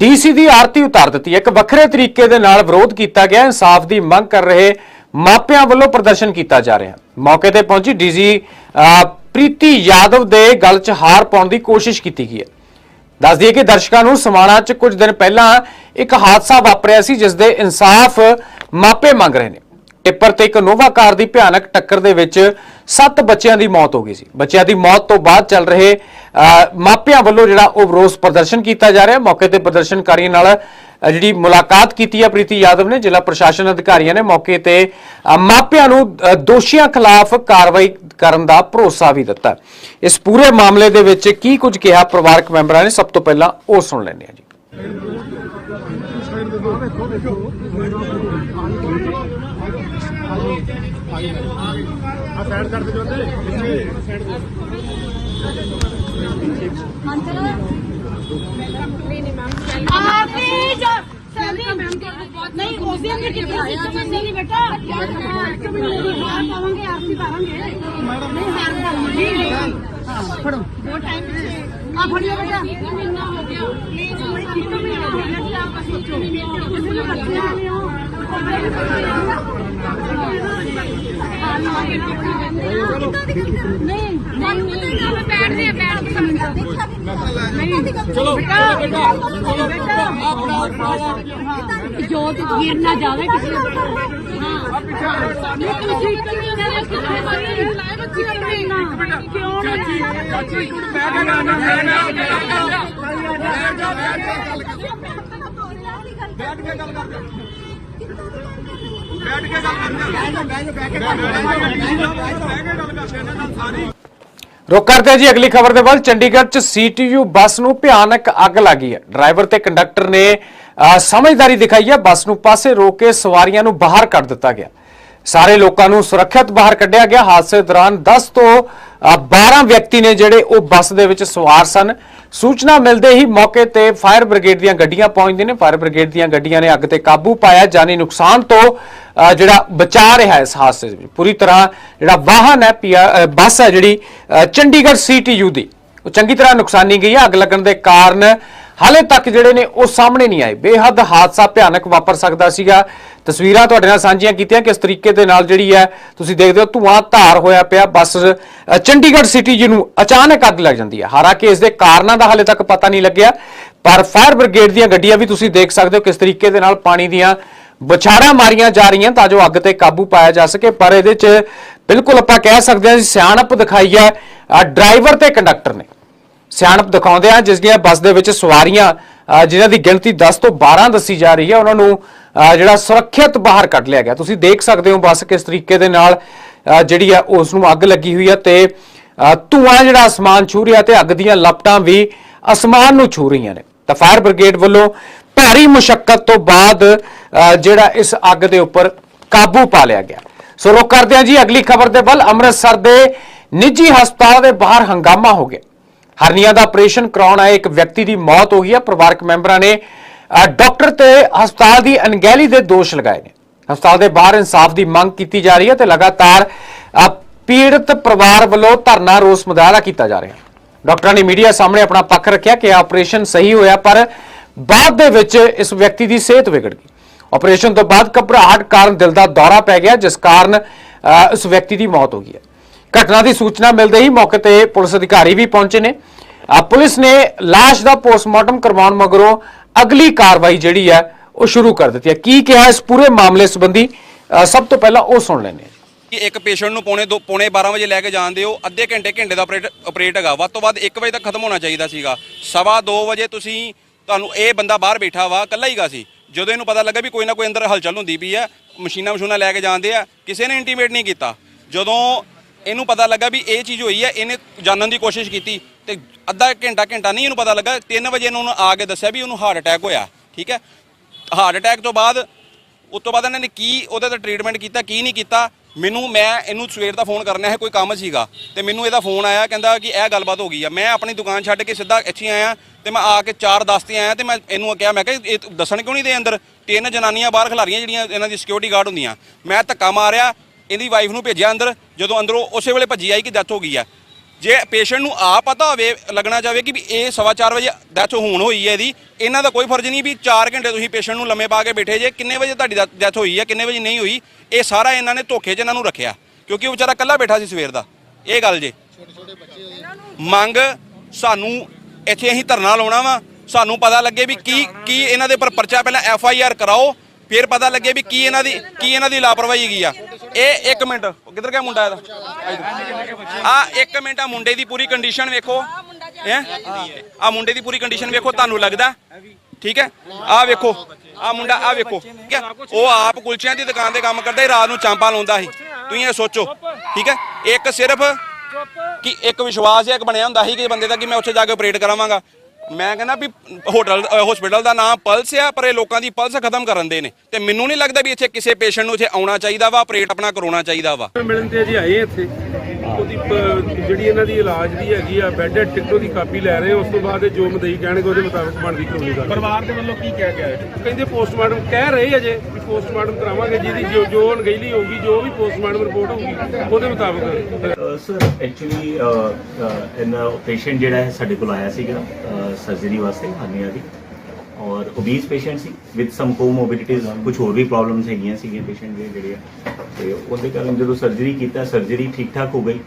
ਡੀਸੀ ਦੀ ਆਰਤੀ ਉਤਾਰ ਦਿੱਤੀ ਹੈ। ਇੱਕ ਵੱਖਰੇ ਤਰੀਕੇ ਦੇ ਨਾਲ ਵਿਰੋਧ ਕੀਤਾ ਗਿਆ ਇਨਸਾਫ ਦੀ ਮੰਗ ਕਰ ਰਹੇ ਮਾਪਿਆਂ ਵੱਲੋਂ ਪ੍ਰਦਰਸ਼ਨ ਕੀਤਾ ਜਾ ਰਿਹਾ ਮੌਕੇ ਤੇ ਪਹੁੰਚੀ ਡੀਜੀ ਪ੍ਰੀਤੀ ਯਾਦਵ ਦੇ ਗਲ 'ਚ ਹਾਰ ਪਾਉਣ ਦੀ ਕੋਸ਼ਿਸ਼ ਕੀਤੀ ਗਈ ਹੈ। ਦੱਸ ਦਈਏ ਕਿ ਦਰਸ਼ਕਾਂ ਨੂੰ ਸਮਾਣਾ 'ਚ ਕੁਝ ਦਿਨ ਪਹਿਲਾਂ ਇੱਕ ਹਾਦਸਾ ਵਾਪਰਿਆ ਸੀ, ਜਿਸ ਦੇ ਇਨਸਾਫ ਮਾਪੇ ਮੰਗ ਰਹੇ ਨੇ। ਟਿੱਪਰ ਤੇ ਇੱਕ ਨੋਵਾ ਕਾਰ ਦੀ ਭਿਆਨਕ ਟੱਕਰ ਦੇ ਵਿੱਚ 7 ਬੱਚਿਆਂ ਦੀ ਮੌਤ ਹੋ ਗਈ ਸੀ। ਬੱਚਿਆਂ ਦੀ ਮੌਤ ਤੋਂ ਬਾਅਦ ਚੱਲ ਰਹੇ ਮਾਪਿਆਂ ਵੱਲੋਂ ਜਿਹੜਾ ਉਹ ਰੋਸ ਪ੍ਰਦਰਸ਼ਨ ਕੀਤਾ ਜਾ ਰਿਹਾ। ਮੌਕੇ ਤੇ ਪ੍ਰਦਰਸ਼ਨਕਾਰੀਆਂ ਨਾਲ ਜਿਹੜੀ ਮੁਲਾਕਾਤ ਕੀਤੀ ਹੈ ਪ੍ਰੀਤੀ ਯਾਦਵ ਨੇ, ਜ਼ਿਲ੍ਹਾ ਪ੍ਰਸ਼ਾਸਨ ਅਧਿਕਾਰੀਆਂ ਨੇ। ਮੌਕੇ ਤੇ ਮਾਪਿਆਂ ਨੂੰ ਦੋਸ਼ੀਆਂ ਖਿਲਾਫ ਕਾਰਵਾਈ ਕਰਨ ਦਾ ਭਰੋਸਾ ਵੀ ਦਿੱਤਾ। ਇਸ ਪੂਰੇ ਮਾਮਲੇ ਦੇ ਵਿੱਚ ਕੀ ਕੁਝ ਕਿਹਾ ਪਰਿਵਾਰਕ ਮੈਂਬਰਾਂ ਨੇ, ਸਭ ਤੋਂ ਪਹਿਲਾਂ ਉਹ ਸੁਣ ਲੈਂਦੇ ਹਾਂ ਜੀ। ਸਭੀ ਨਹੀਂ ਉਸੇ ਨੇ ਕਿਹਾ ਸੀ ਚੰਨੀ ਨਹੀਂ ਬੇਟਾ ਇੱਕ ਮਿੰਟ ਦੀ ਹਾਰ ਪਾਵਾਂਗੇ ਆਰਤੀ ਪਾਵਾਂਗੇ ਮੈਡਮ ਨਹੀਂ ਹਾਰ ਪਾਵਾਂਗੇ ਹਾਂ ਫੜੋ ਬਹੁਤ ਟਾਈਮ ਆ ਫੜਿਓ ਬੇਟਾ ਮਹੀਨਾ ਹੋ ਗਿਆ ਪਲੀਜ਼ ਇੱਕ ਮਹੀਨਾ ਹੋ ਗਿਆ ਜੀ ਆਪ ਸੋਚੋ ਕਿਸੇ ਨੂੰ ਬੱਚੇ ਆਏ ਹੋ ਨਹੀਂ ਨਹੀਂ ਨਹੀਂ ਮੈਂ ਬੈਠਦੇ ਆ ਬੈਠ ਬੈਠ ਕੇ ਗੱਲ ਕਰਦੇ ਬੈਠ ਕੇ ਗੱਲ ਕਰਦੇ ਬੈਠ ਕੇ ਗੱਲ ਕਰਦੇ ਨੇ ਨਾਲ ਸਾਰੀ। ਰੁਕ ਕਰਦੇ ਜੀ ਅਗਲੀ ਖਬਰ ਦੇ ਵੱਲ। ਚੰਡੀਗੜ੍ਹ 'ਚ ਸੀਟੀਯੂ ਬੱਸ ਨੂੰ ਭਿਆਨਕ ਅੱਗ ਲੱਗੀ ਹੈ। ਡਰਾਈਵਰ ਤੇ ਕੰਡਕਟਰ ਨੇ ਅਹ, ਸਮਝਦਾਰੀ ਦਿਖਾਈ ਹੈ। ਬੱਸ ਨੂੰ ਪਾਸੇ ਰੋਕ ਕੇ ਸਵਾਰੀਆਂ ਨੂੰ ਬਾਹਰ ਕੱਢ ਦਿੱਤਾ ਗਿਆ। ਸਾਰੇ ਲੋਕਾਂ ਨੂੰ ਸੁਰੱਖਿਅਤ ਬਾਹਰ ਕੱਢਿਆ ਗਿਆ। ਹਾਦਸੇ ਦੌਰਾਨ 10 ਤੋਂ ਅਹ, 12 ਵਿਅਕਤੀ ਨੇ ਜਿਹੜੇ ਉਹ ਬੱਸ ਦੇ ਵਿੱਚ ਸਵਾਰ ਸਨ। ਸੂਚਨਾ ਮਿਲਦੇ ਹੀ ਮੌਕੇ ਤੇ ਫਾਇਰ ਬ੍ਰਿਗੇਡ ਦੀਆਂ ਗੱਡੀਆਂ ਪਹੁੰਚਦੀਆਂ ਨੇ। ਫਾਇਰ ਬ੍ਰਿਗੇਡ ਦੀਆਂ ਗੱਡੀਆਂ ਨੇ ਅੱਗ ਤੇ ਕਾਬੂ ਪਾਇਆ। ਜਾਨੀ ਨੁਕਸਾਨ ਤੋਂ ਅਹ, ਜਿਹੜਾ ਬਚਾ ਰਿਹਾ ਇਸ ਹਾਦਸੇ ਵਿੱਚ। ਪੂਰੀ ਤਰ੍ਹਾਂ ਜਿਹੜਾ ਵਾਹਨ ਹੈ ਪੀਆ- ਬੱਸ ਹੈ ਜਿਹੜੀ ਅਹ, ਚੰਡੀਗੜ੍ਹ ਸੀਟੀਯੂ ਦੀ। ਉਹ ਚੰਗੀ ਤਰ੍ਹਾਂ ਨੁਕਸਾਨੀ ਗਈ ਹੈ। ਅੱਗ ਲੱਗਣ ਦੇ ਕਾਰਨ ਹਾਲੇ ਤੱਕ ਜਿਹੜੇ ਨੇ ਉਹ ਸਾਹਮਣੇ ਨਹੀਂ ਆਏ। ਬੇਹੱਦ ਹਾਦਸਾ ਭਿਆਨਕ ਵਾਪਰ ਸਕਦਾ ਸੀਗਾ। ਤਸਵੀਰਾਂ ਤੁਹਾਡੇ ਨਾਲ ਸਾਂਝੀਆਂ ਕੀਤੀਆਂ ਕਿਸ ਤਰੀਕੇ ਦੇ ਨਾਲ ਜਿਹੜੀ ਹੈ, ਤੁਸੀਂ ਦੇਖਦੇ ਹੋ ਧੂਆਂ ਧਾਰ ਹੋਇਆ ਪਿਆ। ਬੱਸ ਚੰਡੀਗੜ੍ਹ ਸਿਟੀ ਜਿਹਨੂੰ ਅਚਾਨਕ ਅੱਗ ਲੱਗ ਜਾਂਦੀ ਹੈ। ਹਾਲਾਂਕਿ ਇਸ ਦੇ ਕਾਰਨਾਂ ਦਾ ਹਾਲੇ ਤੱਕ ਪਤਾ ਨਹੀਂ ਲੱਗਿਆ, ਪਰ ਫਾਇਰ ਬ੍ਰਿਗੇਡ ਦੀਆਂ ਗੱਡੀਆਂ ਵੀ ਤੁਸੀਂ ਦੇਖ ਸਕਦੇ ਹੋ ਕਿਸ ਤਰੀਕੇ ਦੇ ਨਾਲ ਪਾਣੀ ਦੀਆਂ ਬਛਾੜਾਂ ਮਾਰੀਆਂ ਜਾ ਰਹੀਆਂ ਤਾਂ ਜੋ ਅੱਗ ਤੇ ਕਾਬੂ ਪਾਇਆ ਜਾ ਸਕੇ। ਪਰ ਇਹਦੇ 'ਚ ਬਿਲਕੁਲ ਆਪਾਂ ਕਹਿ ਸਕਦੇ ਹਾਂ ਸਿਆਣਪ ਦਿਖਾਈ ਹੈ ਡਰਾਈਵਰ ਤੇ ਕੰਡਕਟਰ ਨੇ। ਸਿਆਣਪ ਦਿਖਾਉਂਦੇ ਆ ਜਿਸ ਦੀਆਂ ਬੱਸ ਦੇ ਵਿੱਚ ਸਵਾਰੀਆਂ ਜਿਨ੍ਹਾਂ ਦੀ ਗਿਣਤੀ 10 ਤੋਂ 12 ਦੱਸੀ ਜਾ ਰਹੀ ਹੈ ਉਹਨਾਂ ਨੂੰ ਜਿਹੜਾ ਸੁਰੱਖਿਅਤ ਬਾਹਰ ਕੱਢ ਲਿਆ ਗਿਆ। ਤੁਸੀਂ ਦੇਖ ਸਕਦੇ ਹੋ ਬੱਸ ਕਿਸ ਤਰੀਕੇ ਦੇ ਨਾਲ ਜਿਹੜੀ ਆ ਉਸ ਨੂੰ ਅੱਗ ਲੱਗੀ ਹੋਈ ਹੈ ਤੇ ਅ, ਧੂਆਂ ਜਿਹੜਾ ਅਸਮਾਨ ਛੂ ਰਿਹਾ ਤੇ ਅੱਗ ਦੀਆਂ ਲਪਟਾਂ ਵੀ ਅਸਮਾਨ ਨੂੰ ਛੂ ਰਹੀਆਂ ਨੇ। ਤਾਂ ਫਾਇਰ ਬ੍ਰਿਗੇਡ ਵੱਲੋਂ ਭਾਰੀ ਮੁਸ਼ਕਲ ਤੋਂ ਬਾਅਦ ਜਿਹੜਾ ਇਸ ਅੱਗ ਦੇ ਉੱਪਰ ਕਾਬੂ ਪਾ ਲਿਆ ਗਿਆ। ਸੋ ਰੁਕ ਕਰਦੇ ਹਾਂ ਜੀ ਅਗਲੀ ਖਬਰ ਦੇ ਵੱਲ। ਅੰਮ੍ਰਿਤਸਰ ਦੇ ਨਿੱਜੀ ਹਸਪਤਾਲ ਦੇ ਬਾਹਰ ਹੰਗਾਮਾ ਹੋ ਗਿਆ। ਹਰਨੀਆ ਦਾ ਆਪਰੇਸ਼ਨ ਕਰਾਉਣ ਆਏ ਇੱਕ ਵਿਅਕਤੀ ਦੀ ਮੌਤ ਹੋ ਗਈ ਹੈ। ਪਰਿਵਾਰਕ ਮੈਂਬਰਾਂ ਨੇ ਡਾਕਟਰ ਤੇ ਹਸਪਤਾਲ ਦੀ ਅਣਗਹਿਲੀ ਦੇ ਦੋਸ਼ ਲਗਾਏ ਨੇ। ਹਸਪਤਾਲ ਦੇ ਬਾਹਰ ਇਨਸਾਫ ਦੀ ਮੰਗ ਕੀਤੀ ਜਾ ਰਹੀ ਹੈ ਤੇ ਲਗਾਤਾਰ ਪੀੜਤ ਪਰਿਵਾਰ ਵੱਲੋਂ ਧਰਨਾ ਰੋਸ ਮੁਜ਼ਾਹਰਾ ਕੀਤਾ ਜਾ ਰਿਹਾ ਡਾਕਟਰਾਂ ਨੇ ਮੀਡੀਆ ਸਾਹਮਣੇ ਆਪਣਾ ਪੱਖ ਰੱਖਿਆ ਕਿ ਆਪਰੇਸ਼ਨ ਸਹੀ ਹੋਇਆ, ਪਰ ਬਾਅਦ ਦੇ ਵਿੱਚ ਇਸ ਵਿਅਕਤੀ ਦੀ ਸਿਹਤ ਵਿਗੜ ਗਈ। ਆਪਰੇਸ਼ਨ ਤੋਂ ਬਾਅਦ ਘਬਰਾਹਟ ਕਾਰਨ ਦਿਲ ਦਾ ਦੌਰਾ ਪੈ ਗਿਆ, ਜਿਸ ਕਾਰਨ ਉਸ ਵਿਅਕਤੀ ਦੀ ਮੌਤ ਹੋ ਗਈ ਹੈ। ਘਟਨਾ ਦੀ ਸੂਚਨਾ ਮਿਲਦੇ ਹੀ ਮੌਕੇ ਤੇ ਪੁਲਿਸ ਅਧਿਕਾਰੀ ਵੀ ਪਹੁੰਚੇ ਨੇ। ਪੁਲਿਸ ਨੇ ਲਾਸ਼ ਦਾ ਪੋਸਟਮਾਰਟਮ ਕਰਵਾਉਣ ਮਗਰੋਂ ਅਗਲੀ ਕਾਰਵਾਈ ਜਿਹੜੀ ਹੈ, ਉਹ ਸ਼ੁਰੂ ਕਰ ਦਿੱਤੀ ਹੈ। ਕੀ ਕਿਹਾ ਇਸ ਪੂਰੇ ਮਾਮਲੇ ਸੰਬੰਧੀ? ਸਭ ਤੋਂ ਪਹਿਲਾਂ ਉਹ ਸੁਣ ਲੈਂਦੇ ਕਿ ਇੱਕ ਪੇਸ਼ੈਂਟ ਨੂੰ ਪੌਣੇ ਦੋ, ਪੌਣੇ 12 ਵਜੇ ਲੈ ਕੇ ਜਾਂਦੇ ਹੋ ਅੱਧੇ ਘੰਟੇ ਘੰਟੇ ਦਾ ਆਪਰੇਟ ਆਪਰੇਟ ਹੈਗਾ। ਵੱਧ ਤੋਂ ਵੱਧ 1 ਵਜੇ ਤੱਕ ਖਤਮ ਹੋਣਾ ਚਾਹੀਦਾ ਸੀਗਾ। ਸਵਾ 2 ਵਜੇ ਤੁਸੀਂ ਤੁਹਾਨੂੰ ਇਹ ਬੰਦਾ ਬਾਹਰ ਬੈਠਾ ਵਾ, ਇਕੱਲਾ ਹੀਗਾ ਸੀ। ਜਦੋਂ ਇਹਨੂੰ ਪਤਾ ਲੱਗਾ ਵੀ ਕੋਈ ਨਾ ਕੋਈ ਅੰਦਰ ਹਲਚਲ ਹੁੰਦੀ ਪਈ ਆ ਮਸ਼ੀਨਾਂ ਮਸ਼ੂਨਾਂ ਲੈ ਕੇ ਜਾਂਦੇ ਆ, ਕਿਸੇ ਨੇ ਇੰਟੀਮੇਟ ਨਹੀਂ ਕੀਤਾ। ਜਦੋਂ ਇਹਨੂੰ ਪਤਾ ਲੱਗਾ ਵੀ ਇਹ ਚੀਜ਼ ਹੋਈ ਹੈ, ਇਹਨੇ ਜਾਣਨ ਦੀ ਕੋਸ਼ਿਸ਼ ਕੀਤੀ ਤੇ ਅੱਧਾ ਘੰਟਾ ਘੰਟਾ ਨਹੀਂ ਇਹਨੂੰ ਪਤਾ ਲੱਗਾ 3 ਵਜੇ ਇਹਨੂੰ ਉਹਨੂੰ ਆ ਕੇ ਦੱਸਿਆ ਵੀ ਉਹਨੂੰ ਹਾਰਟ ਅਟੈਕ ਹੋਇਆ, ਠੀਕ ਹੈ? ਹਾਰਟ ਅਟੈਕ ਤੋਂ ਬਾਅਦ, ਉਸ ਤੋਂ ਬਾਅਦ ਇਹਨਾਂ ਨੇ ਕੀ ਉਹਦੇ ਤੇ ਟ੍ਰੀਟਮੈਂਟ ਕੀਤਾ, ਕੀ ਨਹੀਂ ਕੀਤਾ, ਮੈਨੂੰ, ਮੈਂ ਇਹਨੂੰ ਸਵੇਰ ਦਾ ਫੋਨ ਕਰਨਾ ਹੈ, ਕੋਈ ਕੰਮ ਸੀਗਾ ਤੇ ਮੈਨੂੰ ਇਹਦਾ ਫੋਨ ਆਇਆ, ਕਹਿੰਦਾ ਕਿ ਇਹ ਗੱਲਬਾਤ ਹੋ ਗਈ ਆ, ਮੈਂ ਆਪਣੀ ਦੁਕਾਨ ਛੱਡ ਕੇ ਸਿੱਧਾ ਇੱਥੇ ਆਇਆ ਤੇ ਮੈਂ ਆ ਕੇ 4:10 ਤੇ ਆਇਆ ਤੇ ਮੈਂ ਇਹਨੂੰ ਕਿਹਾ, ਮੈਂ ਕਿਹਾ, ਇਹ ਦੱਸਣ ਕਿਉਂ ਨਹੀਂ ਦੇ ਅੰਦਰ? ਤਿੰਨ ਜਨਾਨੀਆਂ ਬਾਹਰ ਖਿਲਾਰੀਆਂ ਜਿਹੜੀਆਂ, ਇਹਨਾਂ ਦੀ ਸਿਕਿਉਰਿਟੀ ਗਾਰਡ ਹੁੰਦੀਆਂ, ਮੈਂ ਧੱਕਾ ਮਾਰਿਆ ਇਹਦੀ ਵਾਈਫ ਨੂੰ ਭੇਜਿਆ ਅੰਦਰ, ਜਦੋਂ ਅੰਦਰੋਂ ਉਸੇ ਵੇਲੇ ਭੱਜੀ ਆਈ ਕਿ ਡੈਥ ਹੋ ਗਈ ਆ। ਜੇ ਪੇਸ਼ੈਂਟ ਨੂੰ ਆ ਪਤਾ ਹੋਵੇ, ਲੱਗਣਾ ਜਾਵੇ ਕਿ ਵੀ ਇਹ ਸਵਾ ਚਾਰ ਵਜੇ ਡੈਥ ਹੋਣ ਹੋਈ ਹੈ ਇਹਦੀ, ਇਹਨਾਂ ਦਾ ਕੋਈ ਫਰਜ਼ ਨਹੀਂ ਵੀ 4 ਘੰਟੇ ਤੁਸੀਂ ਪੇਸ਼ੈਂਟ ਨੂੰ ਲੰਮੇ ਪਾ ਕੇ ਬੈਠੇ ਜੇ, ਕਿੰਨੇ ਵਜੇ ਤੁਹਾਡੀ ਡੈਥ ਹੋਈ ਹੈ ਕਿੰਨੇ ਵਜੇ ਨਹੀਂ ਹੋਈ, ਇਹ ਸਾਰਾ ਇਹਨਾਂ ਨੇ ਧੋਖੇ 'ਚ ਇਹਨਾਂ ਨੂੰ ਰੱਖਿਆ। ਕਿਉਂਕਿ ਉਹ ਵਿਚਾਰਾ ਇਕੱਲਾ ਬੈਠਾ ਸੀ ਸਵੇਰ ਦਾ। ਇਹ ਗੱਲ ਜੇ। ਮੰਗ, ਸਾਨੂੰ ਇੱਥੇ ਅਸੀਂ ਧਰਨਾ ਲਾਉਣਾ ਵਾ, ਸਾਨੂੰ ਪਤਾ ਲੱਗੇ ਵੀ ਕੀ ਕੀ ਇਹਨਾਂ ਦੇ ਉੱਪਰ ਪਰਚਾ ਪਹਿਲਾਂ ਐਫ ਆਈ ਆਰ ਕਰਾਓ ਫਿਰ ਪਤਾ ਲੱਗੇ ਵੀ ਕੀ ਇਹਨਾਂ ਦੀ, ਕੀ ਇਹਨਾਂ ਦੀ ਲਾਪਰਵਾਹੀ ਹੈਗੀ ਆ। ਇਹ ਇੱਕ ਮਿੰਟ, ਕਿੱਧਰ ਗਿਆ ਮੁੰਡਾ ਇਹਦਾ? ਆ ਇੱਕ ਮਿੰਟ, ਆ ਮੁੰਡੇ ਦੀ ਪੂਰੀ ਕੰਡੀਸ਼ਨ ਵੇਖੋ। ਆ ਮੁੰਡੇ ਦੀ ਪੂਰੀ ਕੰਡੀਸ਼ਨ ਵੇਖੋ, ਤੁਹਾਨੂੰ ਲੱਗਦਾ? ਠੀਕ ਹੈ? ਆ ਵੇਖੋ, ਆ ਮੁੰਡਾ, ਆ ਵੇਖੋ। ਠੀਕ ਹੈ ਉਹ ਆਪ ਕੁਲਚਿਆਂ ਦੀ ਦੁਕਾਨ ਤੇ ਕੰਮ ਕਰਦਾ ਸੀ, ਰਾਤ ਨੂੰ ਚਾਂਪਾ ਲਾਉਂਦਾ ਸੀ। ਤੁਸੀਂ ਇਹ ਸੋਚੋ, ਠੀਕ ਹੈ? ਇੱਕ ਸਿਰਫ ਕਿ ਇੱਕ ਵਿਸ਼ਵਾਸ ਇੱਕ ਬਣਿਆ ਹੁੰਦਾ ਸੀ ਕਿ ਬੰਦੇ ਦਾ ਕਿ ਮੈਂ ਉੱਥੇ ਜਾ ਕੇ ਆਪਰੇਟ ਕਰਾਵਾਂਗਾ। ਮੈਂ ਕਹਿੰਦਾ ਵੀ ਹੋਟਲ ਹਸਪੀਟਲ ਦਾ ਨਾਮ ਪਲਸ ਆ, ਪਰ ਇਹ ਲੋਕਾਂ ਦੀ ਪਲਸ ਖਤਮ ਕਰਨ ਦੇ ਨੇ। ਤੇ ਮੈਨੂੰ ਨਹੀਂ ਲੱਗਦਾ ਵੀ ਇੱਥੇ ਕਿਸੇ ਪੇਸ਼ੈਂਟ ਨੂੰ ਇੱਥੇ ਆਉਣਾ ਚਾਹੀਦਾ ਵਾ ਆਪਰੇਟ ਆਪਣਾ ਕਰਾਉਣਾ ਚਾਹੀਦਾ ਵਾ। ਮਿਲਣ ਤੇ ਜੀ ਆਏ ਇੱਥੇ। ਉਹਦੀ ਜਿਹੜੀ ਇਹਨਾਂ ਦੀ ਇਲਾਜ ਦੀ ਹੈਗੀ ਆ ਬੈੱਡ ਟਿਕਟੋ ਦੀ ਕਾਪੀ ਲੈ ਰਹੇ ਉਸ ਤੋਂ ਬਾਅਦ ਜੋ ਮਦਈ ਕਹਿਣਗੇ ਉਹਦੇ ਮੁਤਾਬਕ ਬਣਦੀ ਕਾਨੂੰਨੀ ਗੱਲ ਪਰਿਵਾਰ ਦੇ ਵੱਲੋਂ ਕੀ ਕਿਹਾ ਗਿਆ ਹੈ? ਕਹਿੰਦੇ ਪੋਸਟਮਾਰਟਮ ਕਹਿ ਰਹੇ ਅਜੇ ਵੀ ਪੋਸਟਮਾਰਟਮ ਕਰਾਵਾਂਗੇ ਜਿਹਦੀ ਜੋ ਜੋ ਅਣਗਹਿਲੀ ਹੋਊਗੀ ਜੋ ਵੀ ਪੋਸਟਮਾਰਟਮ ਰਿਪੋਰਟ ਹੋਊਗੀ ਉਹਦੇ ਮੁਤਾਬਕ ਸਰ ਐਕਚੁਅਲੀ ਇਹਨਾਂ ਪੇਸ਼ੈਂਟ ਜਿਹੜਾ ਹੈ ਸਾਡੇ ਕੋਲ ਆਇਆ ਸੀਗਾ ਸਰਜਰੀ ਵਾਸਤੇ ਹਾਨੀਆਂ ਦੀ। ਔਰ ਓਬੀਸ ਪੇਸ਼ੈਂਟ ਸੀ ਵਿਦ ਸਮ ਕੋਮੋਰਬਿਡਿਟੀਜ਼ ਕੁਝ ਹੋਰ ਵੀ ਪ੍ਰੋਬਲਮਸ ਹੈਗੀਆਂ ਸੀਗੀਆਂ ਪੇਸ਼ੈਂਟ ਦੇ ਜਿਹੜੇ ਆ ਤੇ ਉਹਦੇ ਕਾਰਨ ਜਦੋਂ ਸਰਜਰੀ ਕੀਤਾ ਸਰਜਰੀ ਠੀਕ ਠਾਕ ਹੋ ਗਈ।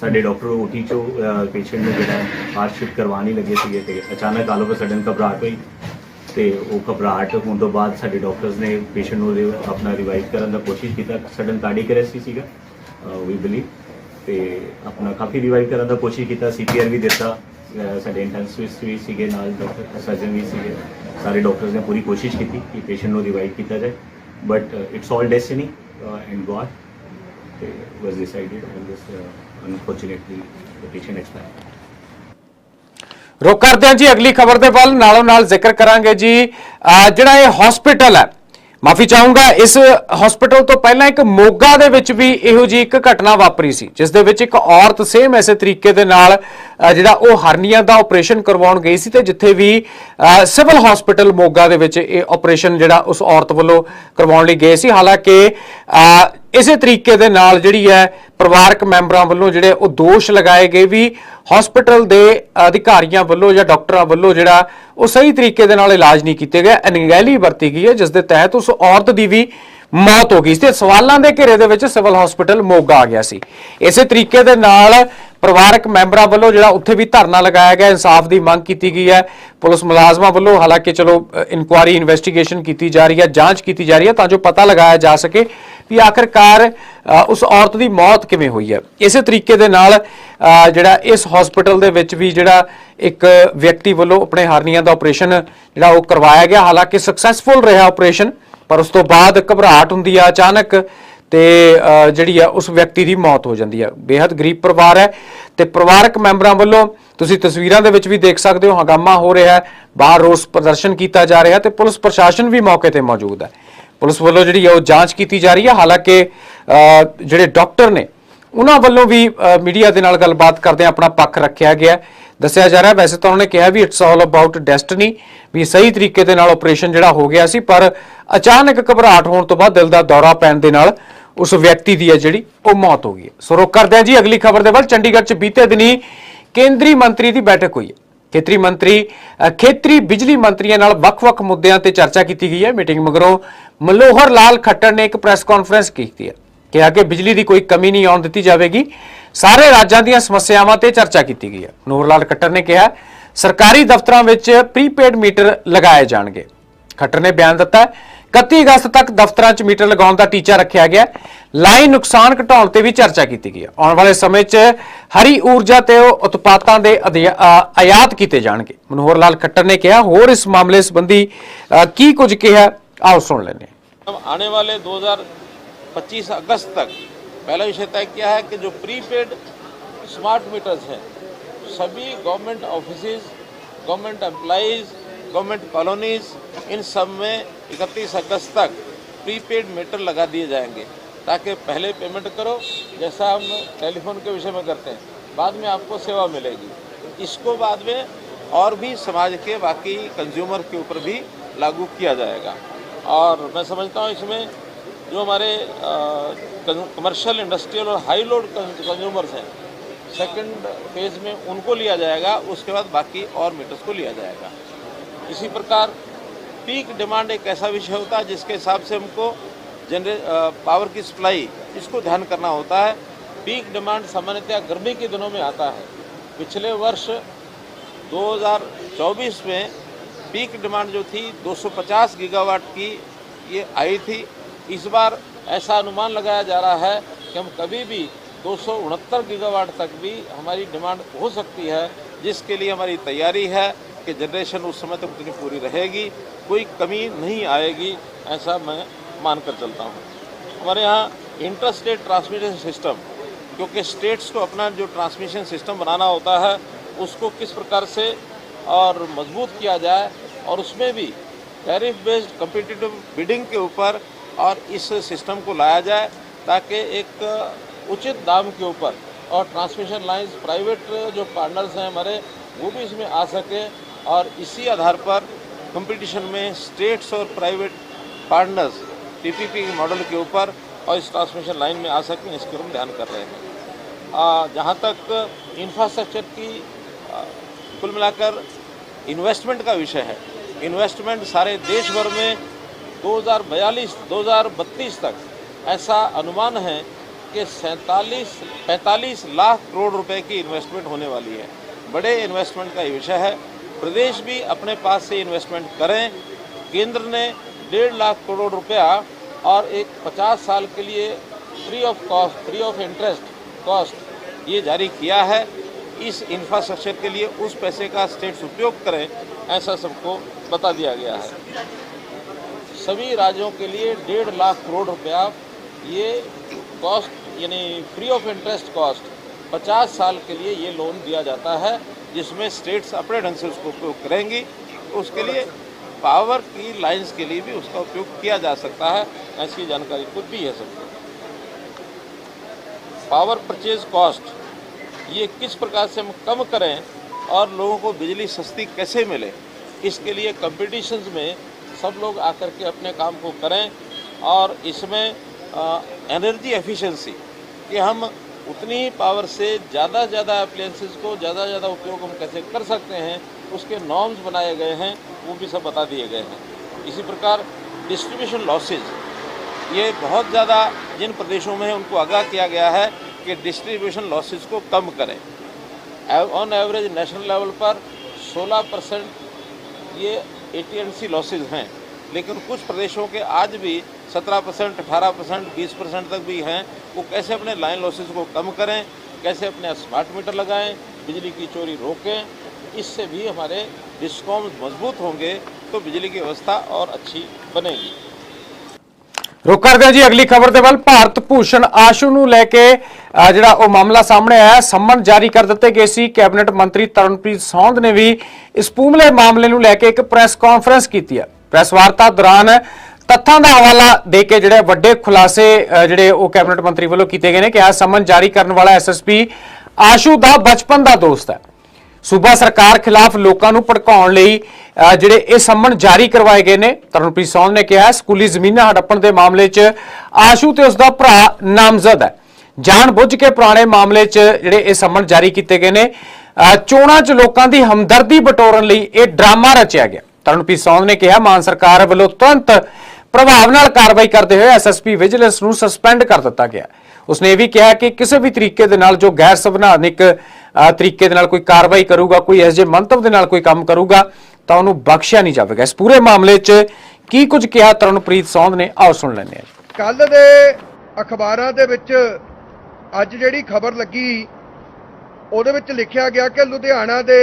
ਸਾਡੇ ਡਾਕਟਰ ਓਟੀ ਚੋਂ ਪੇਸ਼ੈਂਟ ਨੂੰ ਜਿਹੜਾ ਹਾਰਟ ਸ਼ਿਫਟ ਕਰਵਾਉਣ ਹੀ ਲੱਗੇ ਸੀਗੇ ਤੇ ਅਚਾਨਕ ਆਲ ਸਡਨ ਘਬਰਾਹਟ ਹੋਈ। ਤੇ ਉਹ ਘਬਰਾਹਟ ਹੋਣ ਤੋਂ ਬਾਅਦ ਸਾਡੇ ਡਾਕਟਰਸ ਨੇ ਪੇਸ਼ੈਂਟ ਨੂੰ ਆਪਣਾ ਰਿਵਾਈਵ ਕਰਨ ਦਾ ਕੋਸ਼ਿਸ਼ ਕੀਤਾ। ਸਡਨ ਕਾਰਡਿਕ ਅਰੈਸਟ ਸੀਗਾ ਵੀ ਬਲੀਵ ਤੇ ਆਪਣਾ ਕਾਫੀ ਰਿਵਾਈਵ ਕਰਨ ਦਾ ਕੋਸ਼ਿਸ਼ ਕੀਤਾ ਸੀਪੀਆਰ ਵੀ ਦਿੱਤਾ। ਸਾਡੇ ਇੰਟੈਂਸਿਵਿਸਟ ਵੀ ਸੀਗੇ ਨਾਲ ਡਾਕਟਰ ਸਰਜਨ ਵੀ ਸੀਗੇ। ਸਾਰੇ ਡਾਕਟਰਸ ਨੇ ਪੂਰੀ ਕੋਸ਼ਿਸ਼ ਕੀਤੀ ਕਿ ਪੇਸ਼ੈਂਟ ਨੂੰ ਰਿਵਾਈਵ ਕੀਤਾ ਜਾਏ। But it's all destiny and God ਤੇ was decided and this unfortunately the patient expired ਰੁਕ ਕਰਦੇ ਹਾਂ ਜੀ, ਅਗਲੀ ਖਬਰ ਦੇ ਵੱਲ। ਨਾਲੋਂ ਨਾਲ ਜ਼ਿਕਰ ਕਰਾਂਗੇ ਜੀ। ਜਿਹੜਾ ਇਹ ਹਸਪੀਟਲ ਹੈ ਮਾਫੀ ਚਾਹੂੰਗਾ, ਇਸ ਹਸਪੀਟਲ ਤੋਂ ਪਹਿਲਾਂ ਇੱਕ ਮੋਗਾ ਦੇ ਵਿੱਚ ਵੀ ਇਹੋ ਜੀ ਇੱਕ ਘਟਨਾ ਵਾਪਰੀ ਸੀ, ਜਿਸ ਦੇ ਵਿੱਚ ਇੱਕ ਔਰਤ ਸੇਮ ਐਸੇ ਤਰੀਕੇ ਦੇ ਨਾਲ ਜਿਹੜਾ ਉਹ ਹਰਨੀਆ ਦਾ ਆਪਰੇਸ਼ਨ ਕਰਵਾਉਣ ਗਈ ਸੀ ਤੇ ਜਿੱਥੇ ਵੀ ਸਿਵਲ ਹਸਪੀਟਲ ਮੋਗਾ ਦੇ ਵਿੱਚ ਇਹ ਆਪਰੇਸ਼ਨ ਜਿਹੜਾ ਉਸ ਔਰਤ ਵੱਲੋਂ ਕਰਵਾਉਣ ਲਈ ਗਏ ਸੀ। ਹਾਲਾਂਕਿ ਇਸੇ ਤਰੀਕੇ ਦੇ ਨਾਲ ਜਿਹੜੀ ਹੈ ਪਰਿਵਾਰਕ ਮੈਂਬਰਾਂ ਵੱਲੋਂ ਜਿਹੜੇ ਉਹ ਦੋਸ਼ ਲਗਾਏ ਗਏ ਵੀ ਹਸਪੀਟਲ ਦੇ ਅਧਿਕਾਰੀਆਂ ਵੱਲੋਂ ਜਾਂ ਡਾਕਟਰਾਂ ਵੱਲੋਂ ਜਿਹੜਾ ਉਹ ਸਹੀ ਤਰੀਕੇ ਦੇ ਨਾਲ ਇਲਾਜ ਨਹੀਂ ਕੀਤੇ ਗਏ। ਅਣਗਹਿਲੀ ਵਰਤੀ ਗਈ ਹੈ, ਜਿਸ ਦੇ ਤਹਿਤ ਉਸ ਔਰਤ ਦੀ ਵੀ ਮੌਤ ਹੋ ਗਈ ਸੀ ਤੇ ਸਵਾਲਾਂ ਦੇ ਘੇਰੇ ਦੇ ਵਿੱਚ ਸਿਵਲ ਹਸਪੀਟਲ ਮੋਗਾ ਆ ਗਿਆ ਸੀ। ਇਸੇ ਤਰੀਕੇ ਦੇ ਨਾਲ ਪਰਿਵਾਰਕ ਮੈਂਬਰਾਂ ਵੱਲੋਂ ਜਿਹੜਾ ਉੱਥੇ ਵੀ ਧਰਨਾ ਲਗਾਇਆ ਗਿਆ, ਇਨਸਾਫ ਦੀ ਮੰਗ ਕੀਤੀ ਗਈ ਹੈ। ਪੁਲਿਸ ਮੁਲਾਜ਼ਮਾਂ ਵੱਲੋਂ ਹਾਲਾਂਕਿ ਚਲੋ ਇਨਕੁਆਰੀ ਇਨਵੈਸਟੀਗੇਸ਼ਨ ਕੀਤੀ ਜਾ ਰਹੀ ਹੈ, ਜਾਂਚ ਕੀਤੀ ਜਾ ਰਹੀ ਹੈ ਤਾਂ ਜੋ ਪਤਾ ਲਗਾਇਆ ਜਾ ਸਕੇ ਵੀ ਆਖਰਕਾਰ ਉਸ ਔਰਤ ਦੀ ਮੌਤ ਕਿਵੇਂ ਹੋਈ ਹੈ। ਇਸੇ ਤਰੀਕੇ ਦੇ ਨਾਲ ਜਿਹੜਾ ਇਸ ਹਸਪੀਟਲ ਦੇ ਵਿੱਚ ਵੀ ਜਿਹੜਾ ਇੱਕ ਵਿਅਕਤੀ ਵੱਲੋਂ ਆਪਣੇ ਹਾਰਨੀਆਂ ਦਾ ਆਪਰੇਸ਼ਨ ਜਿਹੜਾ ਉਹ ਕਰਵਾਇਆ ਗਿਆ। ਹਾਲਾਂਕਿ ਸਕਸੈਸਫੁਲ ਰਿਹਾ ਆਪਰੇਸ਼ਨ ਪਰ ਉਸ ਤੋਂ ਬਾਅਦ ਘਬਰਾਹਟ ਹੁੰਦੀ ਆ ਅਚਾਨਕ ਤੇ ਜਿਹੜੀ ਆ ਉਸ ਵਿਅਕਤੀ ਦੀ ਮੌਤ ਹੋ ਜਾਂਦੀ ਆ। ਬੇहद ਗਰੀਬ ਪਰਿਵਾਰ ਹੈ ਤੇ ਪਰਿਵਾਰਕ ਮੈਂਬਰਾਂ ਵੱਲੋਂ ਤੁਸੀਂ ਤਸਵੀਰਾਂ ਦੇ ਵਿੱਚ ਵੀ ਦੇਖ ਸਕਦੇ ਹੋ, ਹੰਗਾਮਾ ਹੋ ਰਿਹਾ ਹੈ। ਬਾਹਰ ਰੋਸ ਪ੍ਰਦਰਸ਼ਨ ਕੀਤਾ ਜਾ ਰਿਹਾ ਤੇ ਪੁਲਿਸ ਪ੍ਰਸ਼ਾਸਨ ਵੀ ਮੌਕੇ ਤੇ ਮੌਜੂਦ ਹੈ। ਪੁਲਿਸ ਵੱਲੋਂ ਜਿਹੜੀ ਆ ਉਹ ਜਾਂਚ ਕੀਤੀ ਜਾ ਰਹੀ ਹੈ। ਹਾਲਾਂਕਿ ਜਿਹੜੇ ਡਾਕਟਰ ਨੇ ਉਹਨਾਂ ਵੱਲੋਂ ਵੀ ਮੀਡੀਆ ਦੇ ਨਾਲ ਗੱਲਬਾਤ ਕਰਦੇ ਆਪਣਾ ਪੱਖ ਰੱਖਿਆ ਗਿਆ ਦੱਸਿਆ ਜਾ ਰਿਹਾ ਵੈਸੇ ਤਾਂ ਉਹਨਾਂ ਨੇ ਕਿਹਾ ਵੀ ਇਟਸ ਆਲ ਅਬਾਊਟ ਡੈਸਟਨੀ ਵੀ ਸਹੀ ਤਰੀਕੇ ਦੇ ਨਾਲ ਆਪਰੇਸ਼ਨ ਜਿਹੜਾ ਹੋ ਗਿਆ ਸੀ, ਪਰ ਅਚਾਨਕ ਘਬਰਾਹਟ ਹੋਣ ਤੋਂ ਬਾਅਦ ਦਿਲ ਦਾ ਦੌਰਾ ਪੈਣ ਦੇ ਨਾਲ ਉਸ ਵਿਅਕਤੀ ਦੀ ਹੈ ਜਿਹੜੀ, ਉਹ ਮੌਤ ਹੋ ਗਈ ਹੈ। ਸੋ ਰੁਕ ਕਰਦੇ ਹਾਂ ਜੀ, ਅਗਲੀ ਖਬਰ ਦੇ ਵੱਲ। ਚੰਡੀਗੜ੍ਹ 'ਚ ਬੀਤੇ ਦਿਨੀ ਕੇਂਦਰੀ ਮੰਤਰੀ ਦੀ ਬੈਠਕ ਹੋਈ ਹੈ। ਖੇਤਰੀ ਮੰਤਰੀ ਖੇਤਰੀ ਬਿਜਲੀ ਮੰਤਰੀਆਂ ਨਾਲ ਵੱਖ-ਵੱਖ ਮੁੱਦਿਆਂ ਤੇ ਚਰਚਾ ਕੀਤੀ ਗਈ ਹੈ। ਮੀਟਿੰਗ ਮਗਰੋਂ ਮਨੋਹਰ ਲਾਲ ਖੱਟਰ ਨੇ ਇੱਕ ਪ੍ਰੈਸ ਕਾਨਫਰੰਸ ਕੀਤੀ ਹੈ। ਕਿਹਾ ਕਿ ਬਿਜਲੀ ਦੀ ਕੋਈ ਕਮੀ ਨਹੀਂ ਆਉਣ ਦਿੱਤੀ ਜਾਵੇਗੀ। ਸਾਰੇ ਰਾਜਾਂ ਦੀਆਂ ਸਮੱਸਿਆਵਾਂ ਤੇ ਚਰਚਾ ਕੀਤੀ ਗਈ ਹੈ। ਨੂਰ ਲਾਲ ਖੱਟਰ ਨੇ ਕਿਹਾ, ਸਰਕਾਰੀ ਦਫ਼ਤਰਾਂ ਵਿੱਚ ਪ੍ਰੀਪੇਡ ਮੀਟਰ ਲਗਾਏ ਜਾਣਗੇ। ਖੱਟਰ ਨੇ ਬਿਆਨ ਦਿੱਤਾ 31 ਅਗਸਤ ਤੱਕ ਦਫ਼ਤਰਾਂ 'ਚ ਮੀਟਰ ਲਗਾਉਣ ਦਾ ਟੀਚਾ ਰੱਖਿਆ ਗਿਆ। ਲਾਈਨ ਨੁਕਸਾਨ ਘਟਾਉਣ ਤੇ ਵੀ ਚਰਚਾ ਕੀਤੀ ਗਈ ਹੈ। ਆਉਣ ਵਾਲੇ ਸਮੇਂ 'ਚ ਹਰੀ ਊਰਜਾ ਤੇ ਉਤਪਾਦਾਂ ਦੇ ਆਯਾਤ ਕੀਤੇ ਜਾਣਗੇ। ਮਨੋਹਰ ਲਾਲ ਖੱਟਰ ਨੇ ਕਿਹਾ, ਹੋਰ ਇਸ ਮਾਮਲੇ ਸੰਬੰਧੀ ਕੀ ਕੁਝ ਕਿਹਾ? ਆਓ ਸੁਣ ਲੈਂਦੇ ਆਉਣ ਵਾਲੇ वाले 2025 अगस्त तक। पहला विषय तय किया है कि जो प्रीपेड स्मार्ट मीटर्स हैं, सभी government offices government employees government colonies इन सब में 31 अगस्त तक प्रीपेड मीटर लगा दिए जाएँगे, ताकि पहले पेमेंट करो, जैसा हम टेलीफोन के विषय में करते हैं। बाद में आपको सेवा मिलेगी। इसको बाद में और भी समाज के बाकी कंज्यूमर के ऊपर भी लागू किया जाएगा। और मैं समझता हूँ इसमें जो हमारे कमर्शियल इंडस्ट्रियल और हाई लोड कंज्यूमर्स हैं सेकंड फ़ेज़ में उनको लिया जाएगा, उसके बाद बाकी और मीटर्स को लिया जाएगा। इसी प्रकार पीक डिमांड एक ऐसा विषय होता है जिसके हिसाब से हमको जनरे पावर की सप्लाई इसको ध्यान करना होता है। पीक डिमांड सामान्यतः गर्मी के दिनों में आता है। पिछले वर्ष 2024 में पीक डिमांड जो थी 250 गीगावाट की, ये आई थी। इस बार ऐसा अनुमान लगाया जा रहा है कि हम कभी भी दो गीगावाट तक भी हमारी डिमांड हो सकती है, जिसके लिए हमारी तैयारी है कि जनरेशन उस समय तक उतनी पूरी रहेगी, कोई कमी नहीं आएगी, ऐसा मैं मानकर चलता हूँ। हमारे यहाँ इंटर स्टेट ट्रांसमिशन सिस्टम, क्योंकि स्टेट्स को अपना जो ट्रांसमिशन सिस्टम बनाना होता है, उसको किस प्रकार से और मज़बूत किया जाए, और उसमें भी टैरिफ बेस्ड कम्पिटिटिव बिडिंग के ऊपर और इस सिस्टम को लाया जाए ताकि एक उचित दाम के ऊपर और ट्रांसमिशन लाइंस प्राइवेट जो पार्टनर्स हैं हमारे, वो भी इसमें आ सके और इसी आधार पर कंपटीशन में स्टेट्स और प्राइवेट पार्टनर्स पीपीपी मॉडल के ऊपर और इस ट्रांसमिशन लाइन में आ सकें, इसके हम ध्यान कर रहे हैं। जहाँ तक इंफ्रास्ट्रक्चर की कुल मिलाकर इन्वेस्टमेंट का विषय है। इन्वेस्टमेंट सारे देश भर में 2042 2032 तक ऐसा अनुमान है कि सैंतालीस, पैंतालीस लाख करोड़ रुपए की इन्वेस्टमेंट होने वाली है। बड़े इन्वेस्टमेंट का ये विषय है। प्रदेश भी अपने पास से इन्वेस्टमेंट करें। केंद्र ने डेढ़ लाख करोड़ रुपया और एक 50 साल के लिए free of cost free of interest cost ये जारी किया है। इस इंफ्रास्ट्रक्चर के लिए उस पैसे का स्टेट्स उपयोग करें, ऐसा सबको बता दिया गया है। सभी राज्यों के लिए डेढ़ लाख करोड़ रुपया, ये कॉस्ट यानी फ्री ऑफ़ इंटरेस्ट कॉस्ट 50 साल के लिए ये लोन दिया जाता है, जिसमें स्टेट्स अपने ढंग से उसको उपयोग करेंगी। उसके लिए पावर की लाइंस के लिए भी उसका उपयोग किया जा सकता है। ऐसी जानकारी खुद भी है सबको पावर परचेज कॉस्ट ये किस प्रकार से हम कम करें और लोगों को बिजली सस्ती कैसे मिले, इसके लिए कंपटीशंस में सब लोग आकर के अपने काम को करें और इसमें एनर्जी एफिशिएंसी कि हम उतनी ही पावर से ज़्यादा ज़्यादा अप्लायंसेस को ज़्यादा ज़्यादा उपयोग हम कैसे कर सकते हैं, उसके नॉर्म्स बनाए गए हैं, वो भी सब बता दिए गए हैं। इसी प्रकार डिस्ट्रीब्यूशन लॉसेज ये बहुत ज़्यादा जिन प्रदेशों में है उनको आगाह किया गया है कि डिस्ट्रीब्यूशन लॉसेज को कम करें। ऑन एवरेज नेशनल लेवल पर 16 परसेंट ये ए लॉसेज हैं, लेकिन कुछ प्रदेशों के आज भी 17 परसेंट, अठारह परसेंट, बीस परसेंट तक भी हैं। वो कैसे अपने लाइन लॉसेज को कम करें, कैसे अपने स्मार्ट मीटर लगाएँ, बिजली की चोरी रोकें, इससे भी हमारे डिस्कॉम मज़बूत होंगे तो बिजली की व्यवस्था और अच्छी बनेगी। ਰੁਕ ਕਰਦੇ ਹਾਂ ਜੀ ਅਗਲੀ ਖਬਰ ਦੇ ਵੱਲ। ਭਾਰਤ ਭੂਸ਼ਣ ਆਸ਼ੂ ਨੂੰ ਲੈ ਕੇ ਜਿਹੜਾ ਉਹ ਮਾਮਲਾ ਸਾਹਮਣੇ ਆਇਆ ਹੈ, ਸੰਮਨ ਜਾਰੀ ਕਰ ਦਿੱਤੇ ਗਏ ਸੀ। ਕੈਬਨਿਟ ਮੰਤਰੀ ਤਰਨਪ੍ਰੀਤ ਸੌਂਦ ਨੇ ਵੀ ਇਸ ਪੂਮਲੇ ਮਾਮਲੇ ਨੂੰ ਲੈ ਕੇ ਇੱਕ ਪ੍ਰੈਸ ਕਾਨਫਰੰਸ ਕੀਤੀ ਹੈ। ਪ੍ਰੈਸ ਵਾਰਤਾ ਦੌਰਾਨ ਤੱਥਾਂ ਦਾ ਹਵਾਲਾ ਦੇ ਕੇ ਜਿਹੜੇ ਵੱਡੇ ਖੁਲਾਸੇ ਜਿਹੜੇ ਉਹ ਕੈਬਨਿਟ ਮੰਤਰੀ ਵੱਲੋਂ ਕੀਤੇ ਗਏ ਨੇ ਕਿ ਆ ਸੰਮਨ ਜਾਰੀ ਕਰਨ ਵਾਲਾ ਐਸਐਸਪੀ ਆਸ਼ੂ ਦਾ ਬਚਪਨ ਦਾ ਦੋਸਤ ਹੈ। ਸੂਬਾ ਸਰਕਾਰ ਖਿਲਾਫ ਲੋਕਾਂ ਨੂੰ ਭੜਕਾਉਣ ਲਈ ਜਿਹੜੇ ਇਹ ਸੰਮਨ ਜਾਰੀ ਕਰਵਾਏ ਗਏ ਨੇ। ਤਰਨਪ੍ਰੀਤ ਸੌਂਦ ਨੇ ਕਿਹਾ, ਸਕੂਲੀ ਜ਼ਮੀਨਾਂ ਹੜੱਪਣ ਦੇ ਮਾਮਲੇ 'ਚ ਆਸ਼ੂ ਤੇ ਉਸ ਦਾ ਭਰਾ ਨਾਮਜ਼ਦ ਹੈ। ਜਾਣ ਬੁੱਝ ਕੇ ਪੁਰਾਣੇ ਮਾਮਲੇ 'ਚ ਜਿਹੜੇ ਇਹ ਸੰਮਨ ਜਾਰੀ ਕੀਤੇ ਗਏ ਨੇ ਚੋਣਾਂ 'ਚ ਲੋਕਾਂ ਦੀ ਹਮਦਰਦੀ ਬਟੋਰਨ ਲਈ ਇਹ ਡਰਾਮਾ ਰਚਿਆ ਗਿਆ। ਤਰਨਪ੍ਰੀਤ ਸੌਂਦ ਨੇ ਕਿਹਾ, ਮਾਨ ਸਰਕਾਰ ਵੱਲੋਂ ਤੁਰੰਤ ਪ੍ਰਭਾਵ ਨਾਲ ਕਾਰਵਾਈ ਕਰਦੇ ਹੋਏ ਐਸਐਸਪੀ ਵਿਜੀਲੈਂਸ ਨੂੰ ਸਸਪੈਂਡ ਕਰ ਦਿੱਤਾ ਗਿਆ। ਉਸਨੇ ਇਹ ਵੀ ਕਿਹਾ ਕਿ ਕਿਸੇ ਵੀ ਤਰੀਕੇ ਦੇ ਨਾਲ ਜੋ ਗੈਰ ਸੰਵਿਧਾਨਿਕ ਤਰੀਕੇ ਦੇ ਨਾਲ ਕੋਈ ਕਾਰਵਾਈ ਕਰੂਗਾ, ਕੋਈ ਇਸ ਜੇ ਮੰਤਵ ਦੇ ਨਾਲ ਕੋਈ ਕੰਮ ਕਰੂਗਾ, ਤਾਂ ਉਹਨੂੰ ਬਖਸ਼ਿਆ ਨਹੀਂ ਜਾਵੇਗਾ। ਇਸ ਪੂਰੇ ਮਾਮਲੇ 'ਚ ਕੀ ਕੁਝ ਕਿਹਾ ਤਰਨਪ੍ਰੀਤ ਸੌਂਦ ਨੇ? ਆਓ ਸੁਣ ਲੈਂਦੇ ਹਾਂ। ਕੱਲ ਦੇ ਅਖਬਾਰਾਂ ਦੇ ਵਿੱਚ ਅੱਜ ਜਿਹੜੀ ਖਬਰ ਲੱਗੀ, ਉਹਦੇ ਵਿੱਚ ਲਿਖਿਆ ਗਿਆ ਕਿ ਲੁਧਿਆਣਾ ਦੇ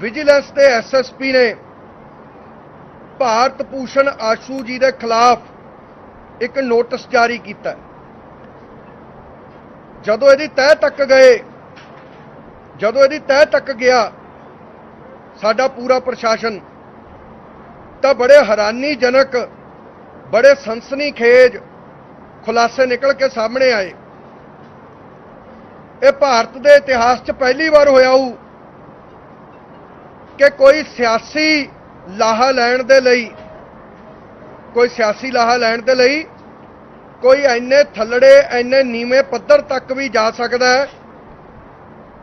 ਵਿਜੀਲੈਂਸ ਦੇ ਐਸਐਸਪੀ ਨੇ ਭਾਰਤ ਭੂਸ਼ਣ ਆਸ਼ੂ ਜੀ ਦੇ ਖਿਲਾਫ ਇੱਕ ਨੋਟਿਸ ਜਾਰੀ ਕੀਤਾ ਜਦੋਂ ਇਹਦੀ ਤਹਿ ਤੱਕ ਗਏ, ਜਦੋਂ ਇਹਦੀ ਤਹਿ ਤੱਕ ਗਿਆ ਸਾਡਾ ਪੂਰਾ ਪ੍ਰਸ਼ਾਸਨ, ਤਾਂ ਬੜੇ ਹੈਰਾਨੀਜਨਕ, ਬੜੇ ਸਨਸਨੀਖੇਜ ਖੁਲਾਸੇ ਨਿਕਲ ਕੇ ਸਾਹਮਣੇ ਆਏ। ਇਹ ਭਾਰਤ ਦੇ ਇਤਿਹਾਸ 'ਚ ਪਹਿਲੀ ਵਾਰ ਹੋਇਆ ਹੋਊ ਕਿ ਕੋਈ ਸਿਆਸੀ ਲਾਹਾ ਲੈਣ ਦੇ ਲਈ, ਕੋਈ ਸਿਆਸੀ ਲਾਹਾ ਲੈਣ ਦੇ ਲਈ ਕੋਈ ਐਨੇ ਥੱਲੜੇ, ਐਨੇ ਨੀਵੇਂ ਪੱਧਰ ਤੱਕ ਵੀ ਜਾ ਸਕਦਾ ਹੈ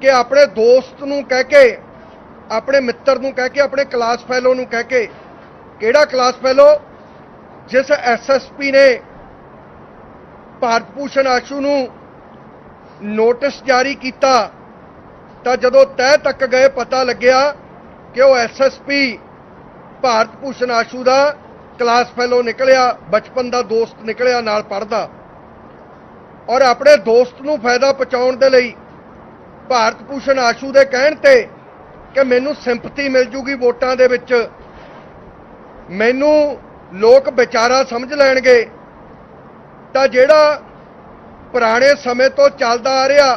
ਕਿ ਆਪਣੇ ਦੋਸਤ ਨੂੰ ਕਹਿ ਕੇ, ਆਪਣੇ ਮਿੱਤਰ ਨੂੰ ਕਹਿ ਕੇ, ਆਪਣੇ ਕਲਾਸ ਫੈਲੋ ਨੂੰ ਕਹਿ ਕੇ, ਕਿਹੜਾ ਕਲਾਸ ਫੈਲੋ? ਜਿਸ ਐਸਐਸਪੀ ਨੇ ਭਾਰਤ ਭੂਸ਼ਣ ਆਸ਼ੂ ਨੂੰ ਨੋਟਿਸ ਜਾਰੀ ਕੀਤਾ, ਤਾਂ ਜਦੋਂ ਤਹਿ ਤੱਕ ਗਏ ਪਤਾ ਲੱਗਿਆ ਕਿ ਉਹ ਐਸਐਸਪੀ ਭਾਰਤ ਭੂਸ਼ਣ ਆਸ਼ੂ ਦਾ ਕਲਾਸ ਫੈਲੋ ਨਿਕਲਿਆ, ਬਚਪਨ ਦਾ ਦੋਸਤ ਨਿਕਲਿਆ, ਨਾਲ ਪੜਦਾ ਔਰ ਆਪਣੇ ਦੋਸਤ ਨੂੰ ਫਾਇਦਾ ਪਹੁੰਚਾਉਣ ਦੇ ਲਈ ਭਾਰਤ ਭੂਸ਼ਣ ਆਸ਼ੂ ਦੇ ਕਹਿਣ ਤੇ ਕਿ ਮੈਨੂੰ ਸਿੰਪਥੀ ਮਿਲ ਜੂਗੀ ਵੋਟਾਂ ਦੇ ਵਿੱਚ। ਮੈਨੂੰ ਲੋਕ ਵਿਚਾਰਾ ਸਮਝ ਲੈਣਗੇ। ਤਾਂ ਜਿਹੜਾ ਪੁਰਾਣੇ ਸਮੇਂ ਤੋਂ ਚੱਲਦਾ ਆ ਰਿਹਾ,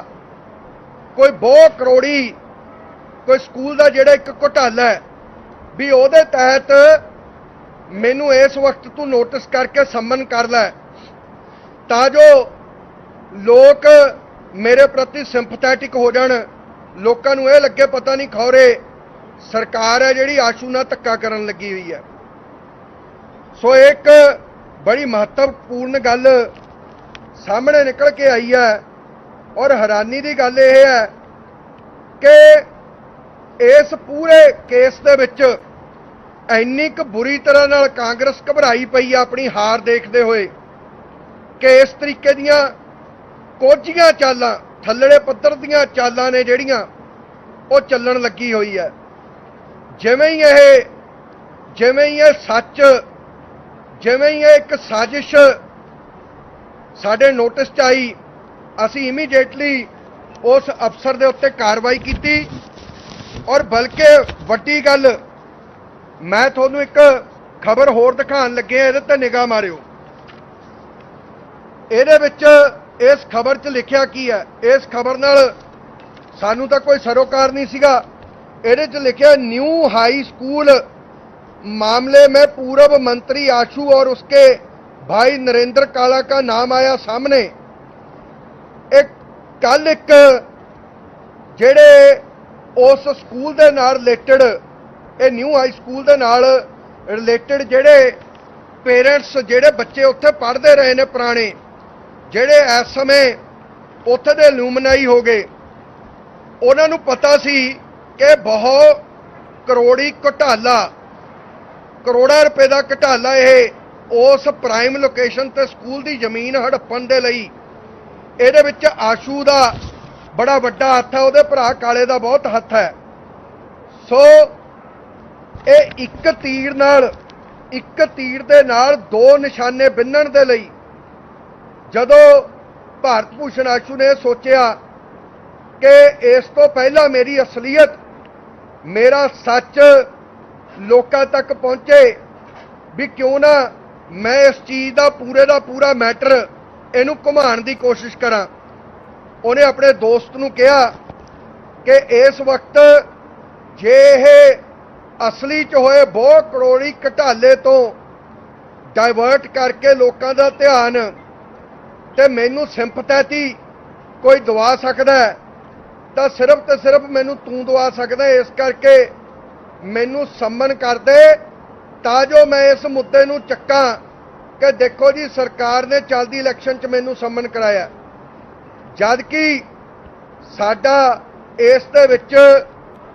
ਕੋਈ ਬਹੁ ਕਰੋੜੀ, ਕੋਈ ਸਕੂਲ ਦਾ ਜਿਹੜਾ ਇੱਕ ਘੁਟਾਲਾ ਹੈ, ਵੀ ਉਹਦੇ ਤਹਿਤ ਮੈਨੂੰ ਇਸ ਵਕਤ ਤੂੰ ਨੋਟਿਸ ਕਰਕੇ ਸੰਮਨ ਕਰ ਲੈ। ਤਾਂ ਜੋ ਲੋਕ ਮੇਰੇ ਪ੍ਰਤੀ ਸਿੰਪਥੈਟਿਕ ਹੋ ਜਾਣ। ਲੋਕਾਂ ਨੂੰ ਇਹ ਲੱਗੇ ਪਤਾ ਨਹੀਂ ਖੌਰੇ, ਸਰਕਾਰ ਹੈ ਜਿਹੜੀ ਆਸ਼ੂ ਨਾਲ ਧੱਕਾ ਕਰਨ ਲੱਗੀ ਹੋਈ ਹੈ। ਸੋ ਇੱਕ ਬੜੀ ਮਹੱਤਵਪੂਰਨ ਗੱਲ ਸਾਹਮਣੇ ਨਿਕਲ ਕੇ ਆਈ ਹੈ ਔਰ ਹੈਰਾਨੀ ਦੀ ਗੱਲ ਇਹ ਹੈ ਕਿ ਇਸ ਪੂਰੇ ਕੇਸ ਦੇ ਵਿੱਚ ਇੰਨੀ ਕੁ ਬੁਰੀ ਤਰ੍ਹਾਂ ਨਾਲ ਕਾਂਗਰਸ ਘਬਰਾਈ ਪਈ ਆ ਆਪਣੀ ਹਾਰ ਦੇਖਦੇ ਹੋਏ ਕਿ ਇਸ ਤਰੀਕੇ ਦੀਆਂ ਕੋਝੀਆਂ ਚਾਲਾਂ, ਥੱਲੜੇ ਪੱਧਰ ਦੀਆਂ ਚਾਲਾਂ ਨੇ ਜਿਹੜੀਆਂ ਉਹ ਚੱਲਣ ਲੱਗੀ ਹੋਈ ਹੈ। ਜਿਵੇਂ ਹੀ ਇਹ, ਜਿਵੇਂ ਹੀ ਇਹ ਸੱਚ, ਜਿਵੇਂ ਹੀ ਇਹ ਇੱਕ ਸਾਜ਼ਿਸ਼ ਸਾਡੇ ਨੋਟਿਸ 'ਚ ਆਈ, ਅਸੀਂ ਇਮੀਡੀਏਟਲੀ ਉਸ ਅਫਸਰ ਦੇ ਉੱਤੇ ਕਾਰਵਾਈ ਕੀਤੀ ਔਰ ਬਲਕਿ ਵੱਡੀ ਗੱਲ ਮੈਂ ਤੁਹਾਨੂੰ ਇੱਕ ਖਬਰ ਹੋਰ ਦਿਖਾਉਣ ਲੱਗਿਆ ਇਹਦੇ ਤੇ ਨਿਗਾਹ ਮਾਰਿਓ। ਇਹਦੇ ਵਿੱਚ ਇਸ ਖਬਰ 'ਚ ਲਿਖਿਆ ਕੀ ਹੈ? ਇਸ ਖਬਰ ਨਾਲ ਸਾਨੂੰ ਤਾਂ ਕੋਈ ਸਰੋਕਾਰ ਨਹੀਂ ਸੀਗਾ। ਇਹਦੇ 'ਚ ਲਿਖਿਆ ਨਿਊ ਹਾਈ ਸਕੂਲ ਮਾਮਲੇ ਮੈਂ ਪੂਰਬ ਮੰਤਰੀ ਆਸ਼ੂ ਔਰ ਉਸਕੇ ਭਾਈ ਨਰਿੰਦਰ ਕਾਲਾ का ਨਾਮ ਆਇਆ ਸਾਹਮਣੇ। एक ਕੱਲ ਇੱਕ ਜਿਹੜੇ ਉਸ ਸਕੂਲ ਦੇ ਨਾਲ ਰਿਲੇਟਡ ਇਹ ਨਿਊ ਹਾਈ ਸਕੂਲ ਦੇ ਨਾਲ ਰਿਲੇਟਡ ਜਿਹੜੇ ਪੇਰੈਂਟਸ ਜਿਹੜੇ ਬੱਚੇ ਉੱਥੇ ਪੜ੍ਹਦੇ ਰਹੇ ਨੇ ਪੁਰਾਣੇ, ਜਿਹੜੇ ਇਸ ਸਮੇਂ ਉੱਥੇ ਦੇ ਲੂਮਨਾਈ ਹੋ ਗਏ, ਉਹਨਾਂ ਨੂੰ ਪਤਾ ਸੀ ਕਿ ਬਹੁਤ ਕਰੋੜੀ ਘੁਟਾਲਾ, ਕਰੋੜਾਂ ਰੁਪਏ ਦਾ ਘਟਾਲਾ ਇਹ ਉਸ ਪ੍ਰਾਈਮ ਲੋਕੇਸ਼ਨ ਤੇ ਸਕੂਲ ਦੀ ਜ਼ਮੀਨ ਹੜੱਪਣ ਦੇ ਲਈ। ਇਹਦੇ ਵਿੱਚ ਆਸ਼ੂ ਦਾ ਬੜਾ ਵੱਡਾ ਹੱਥ ਹੈ, ਉਹਦੇ ਭਰਾ ਕਾਲੇ ਦਾ ਬਹੁਤ ਹੱਥ ਹੈ। ਸੋ ਇਹ ਇੱਕ ਤੀਰ ਨਾਲ, ਇੱਕ ਤੀਰ ਦੇ ਨਾਲ ਦੋ ਨਿਸ਼ਾਨੇ ਬਿੰਨਣ ਦੇ ਲਈ ਜਦੋਂ ਭਾਰਤ ਭੂਸ਼ਣ ਆਸ਼ੂ ਨੇ ਸੋਚਿਆ ਕਿ ਇਸ ਤੋਂ ਪਹਿਲਾਂ ਮੇਰੀ ਅਸਲੀਅਤ ਮੇਰਾ ਸੱਚ ਲੋਕਾਂ ਤੱਕ ਪਹੁੰਚੇ ਵੀ ਕਿਉਂ ਨਾ ਮੈਂ ਇਸ ਚੀਜ਼ ਦਾ ਪੂਰੇ ਦਾ ਪੂਰਾ ਮੈਟਰ ਇਹਨੂੰ ਘੁਮਾਉਣ ਦੀ ਕੋਸ਼ਿਸ਼ ਕਰਾਂ। ਉਹਨੇ ਆਪਣੇ ਦੋਸਤ ਨੂੰ ਕਿਹਾ ਕਿ ਇਸ ਵਕਤ ਜੇ ਇਹ ਅਸਲੀ ਚ ਹੋਏ ਬਹੁਤ ਕਰੋੜੀ ਘਟਾਲੇ ਤੋਂ ਡਾਇਵਰਟ ਕਰਕੇ ਲੋਕਾਂ ਦਾ ਧਿਆਨ ਤੇ ਮੈਨੂੰ ਸਿੰਪਥੈਟੀ ਕੋਈ ਦਵਾ ਸਕਦਾ ਤਾਂ ਸਿਰਫ ਤੇ ਸਿਰਫ ਮੈਨੂੰ ਤੂੰ ਦਵਾ ਸਕਦਾ ਇਸ ਕਰਕੇ ਮੈਨੂੰ ਸੰਮਨ ਕਰਦੇ ਤਾਂ ਜੋ ਮੈਂ ਇਸ ਮੁੱਦੇ ਨੂੰ ਚੱਕਾਂ ਕਿ ਦੇਖੋ ਜੀ, ਸਰਕਾਰ ਨੇ ਚੱਲਦੀ ਇਲੈਕਸ਼ਨ 'ਚ ਮੈਨੂੰ ਸੰਮਨ ਕਰਾਇਆ। ਜਦ ਕਿ ਸਾਡਾ ਇਸ ਦੇ ਵਿੱਚ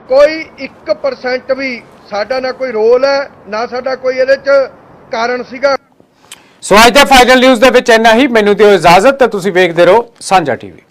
ਕੋਈ 1% ਵੀ ਸਾਡਾ ਨਾ ਕੋਈ ਰੋਲ ਹੈ, ਨਾ ਸਾਡਾ ਕੋਈ ਇਹਦੇ 'ਚ ਕਾਰਨ ਸੀਗਾ। ਸੋ ਅੱਜ ਦੇ ਫਾਈਨਲ ਨਿਊਜ਼ ਦੇ ਵਿੱਚ ਇੰਨਾ ਹੀ। ਮੈਨੂੰ ਦਿਓ ਇਜਾਜ਼ਤ ਤੇ ਤੁਸੀਂ ਵੇਖਦੇ ਰਹੋ ਸਾਂਝਾ ਟੀਵੀ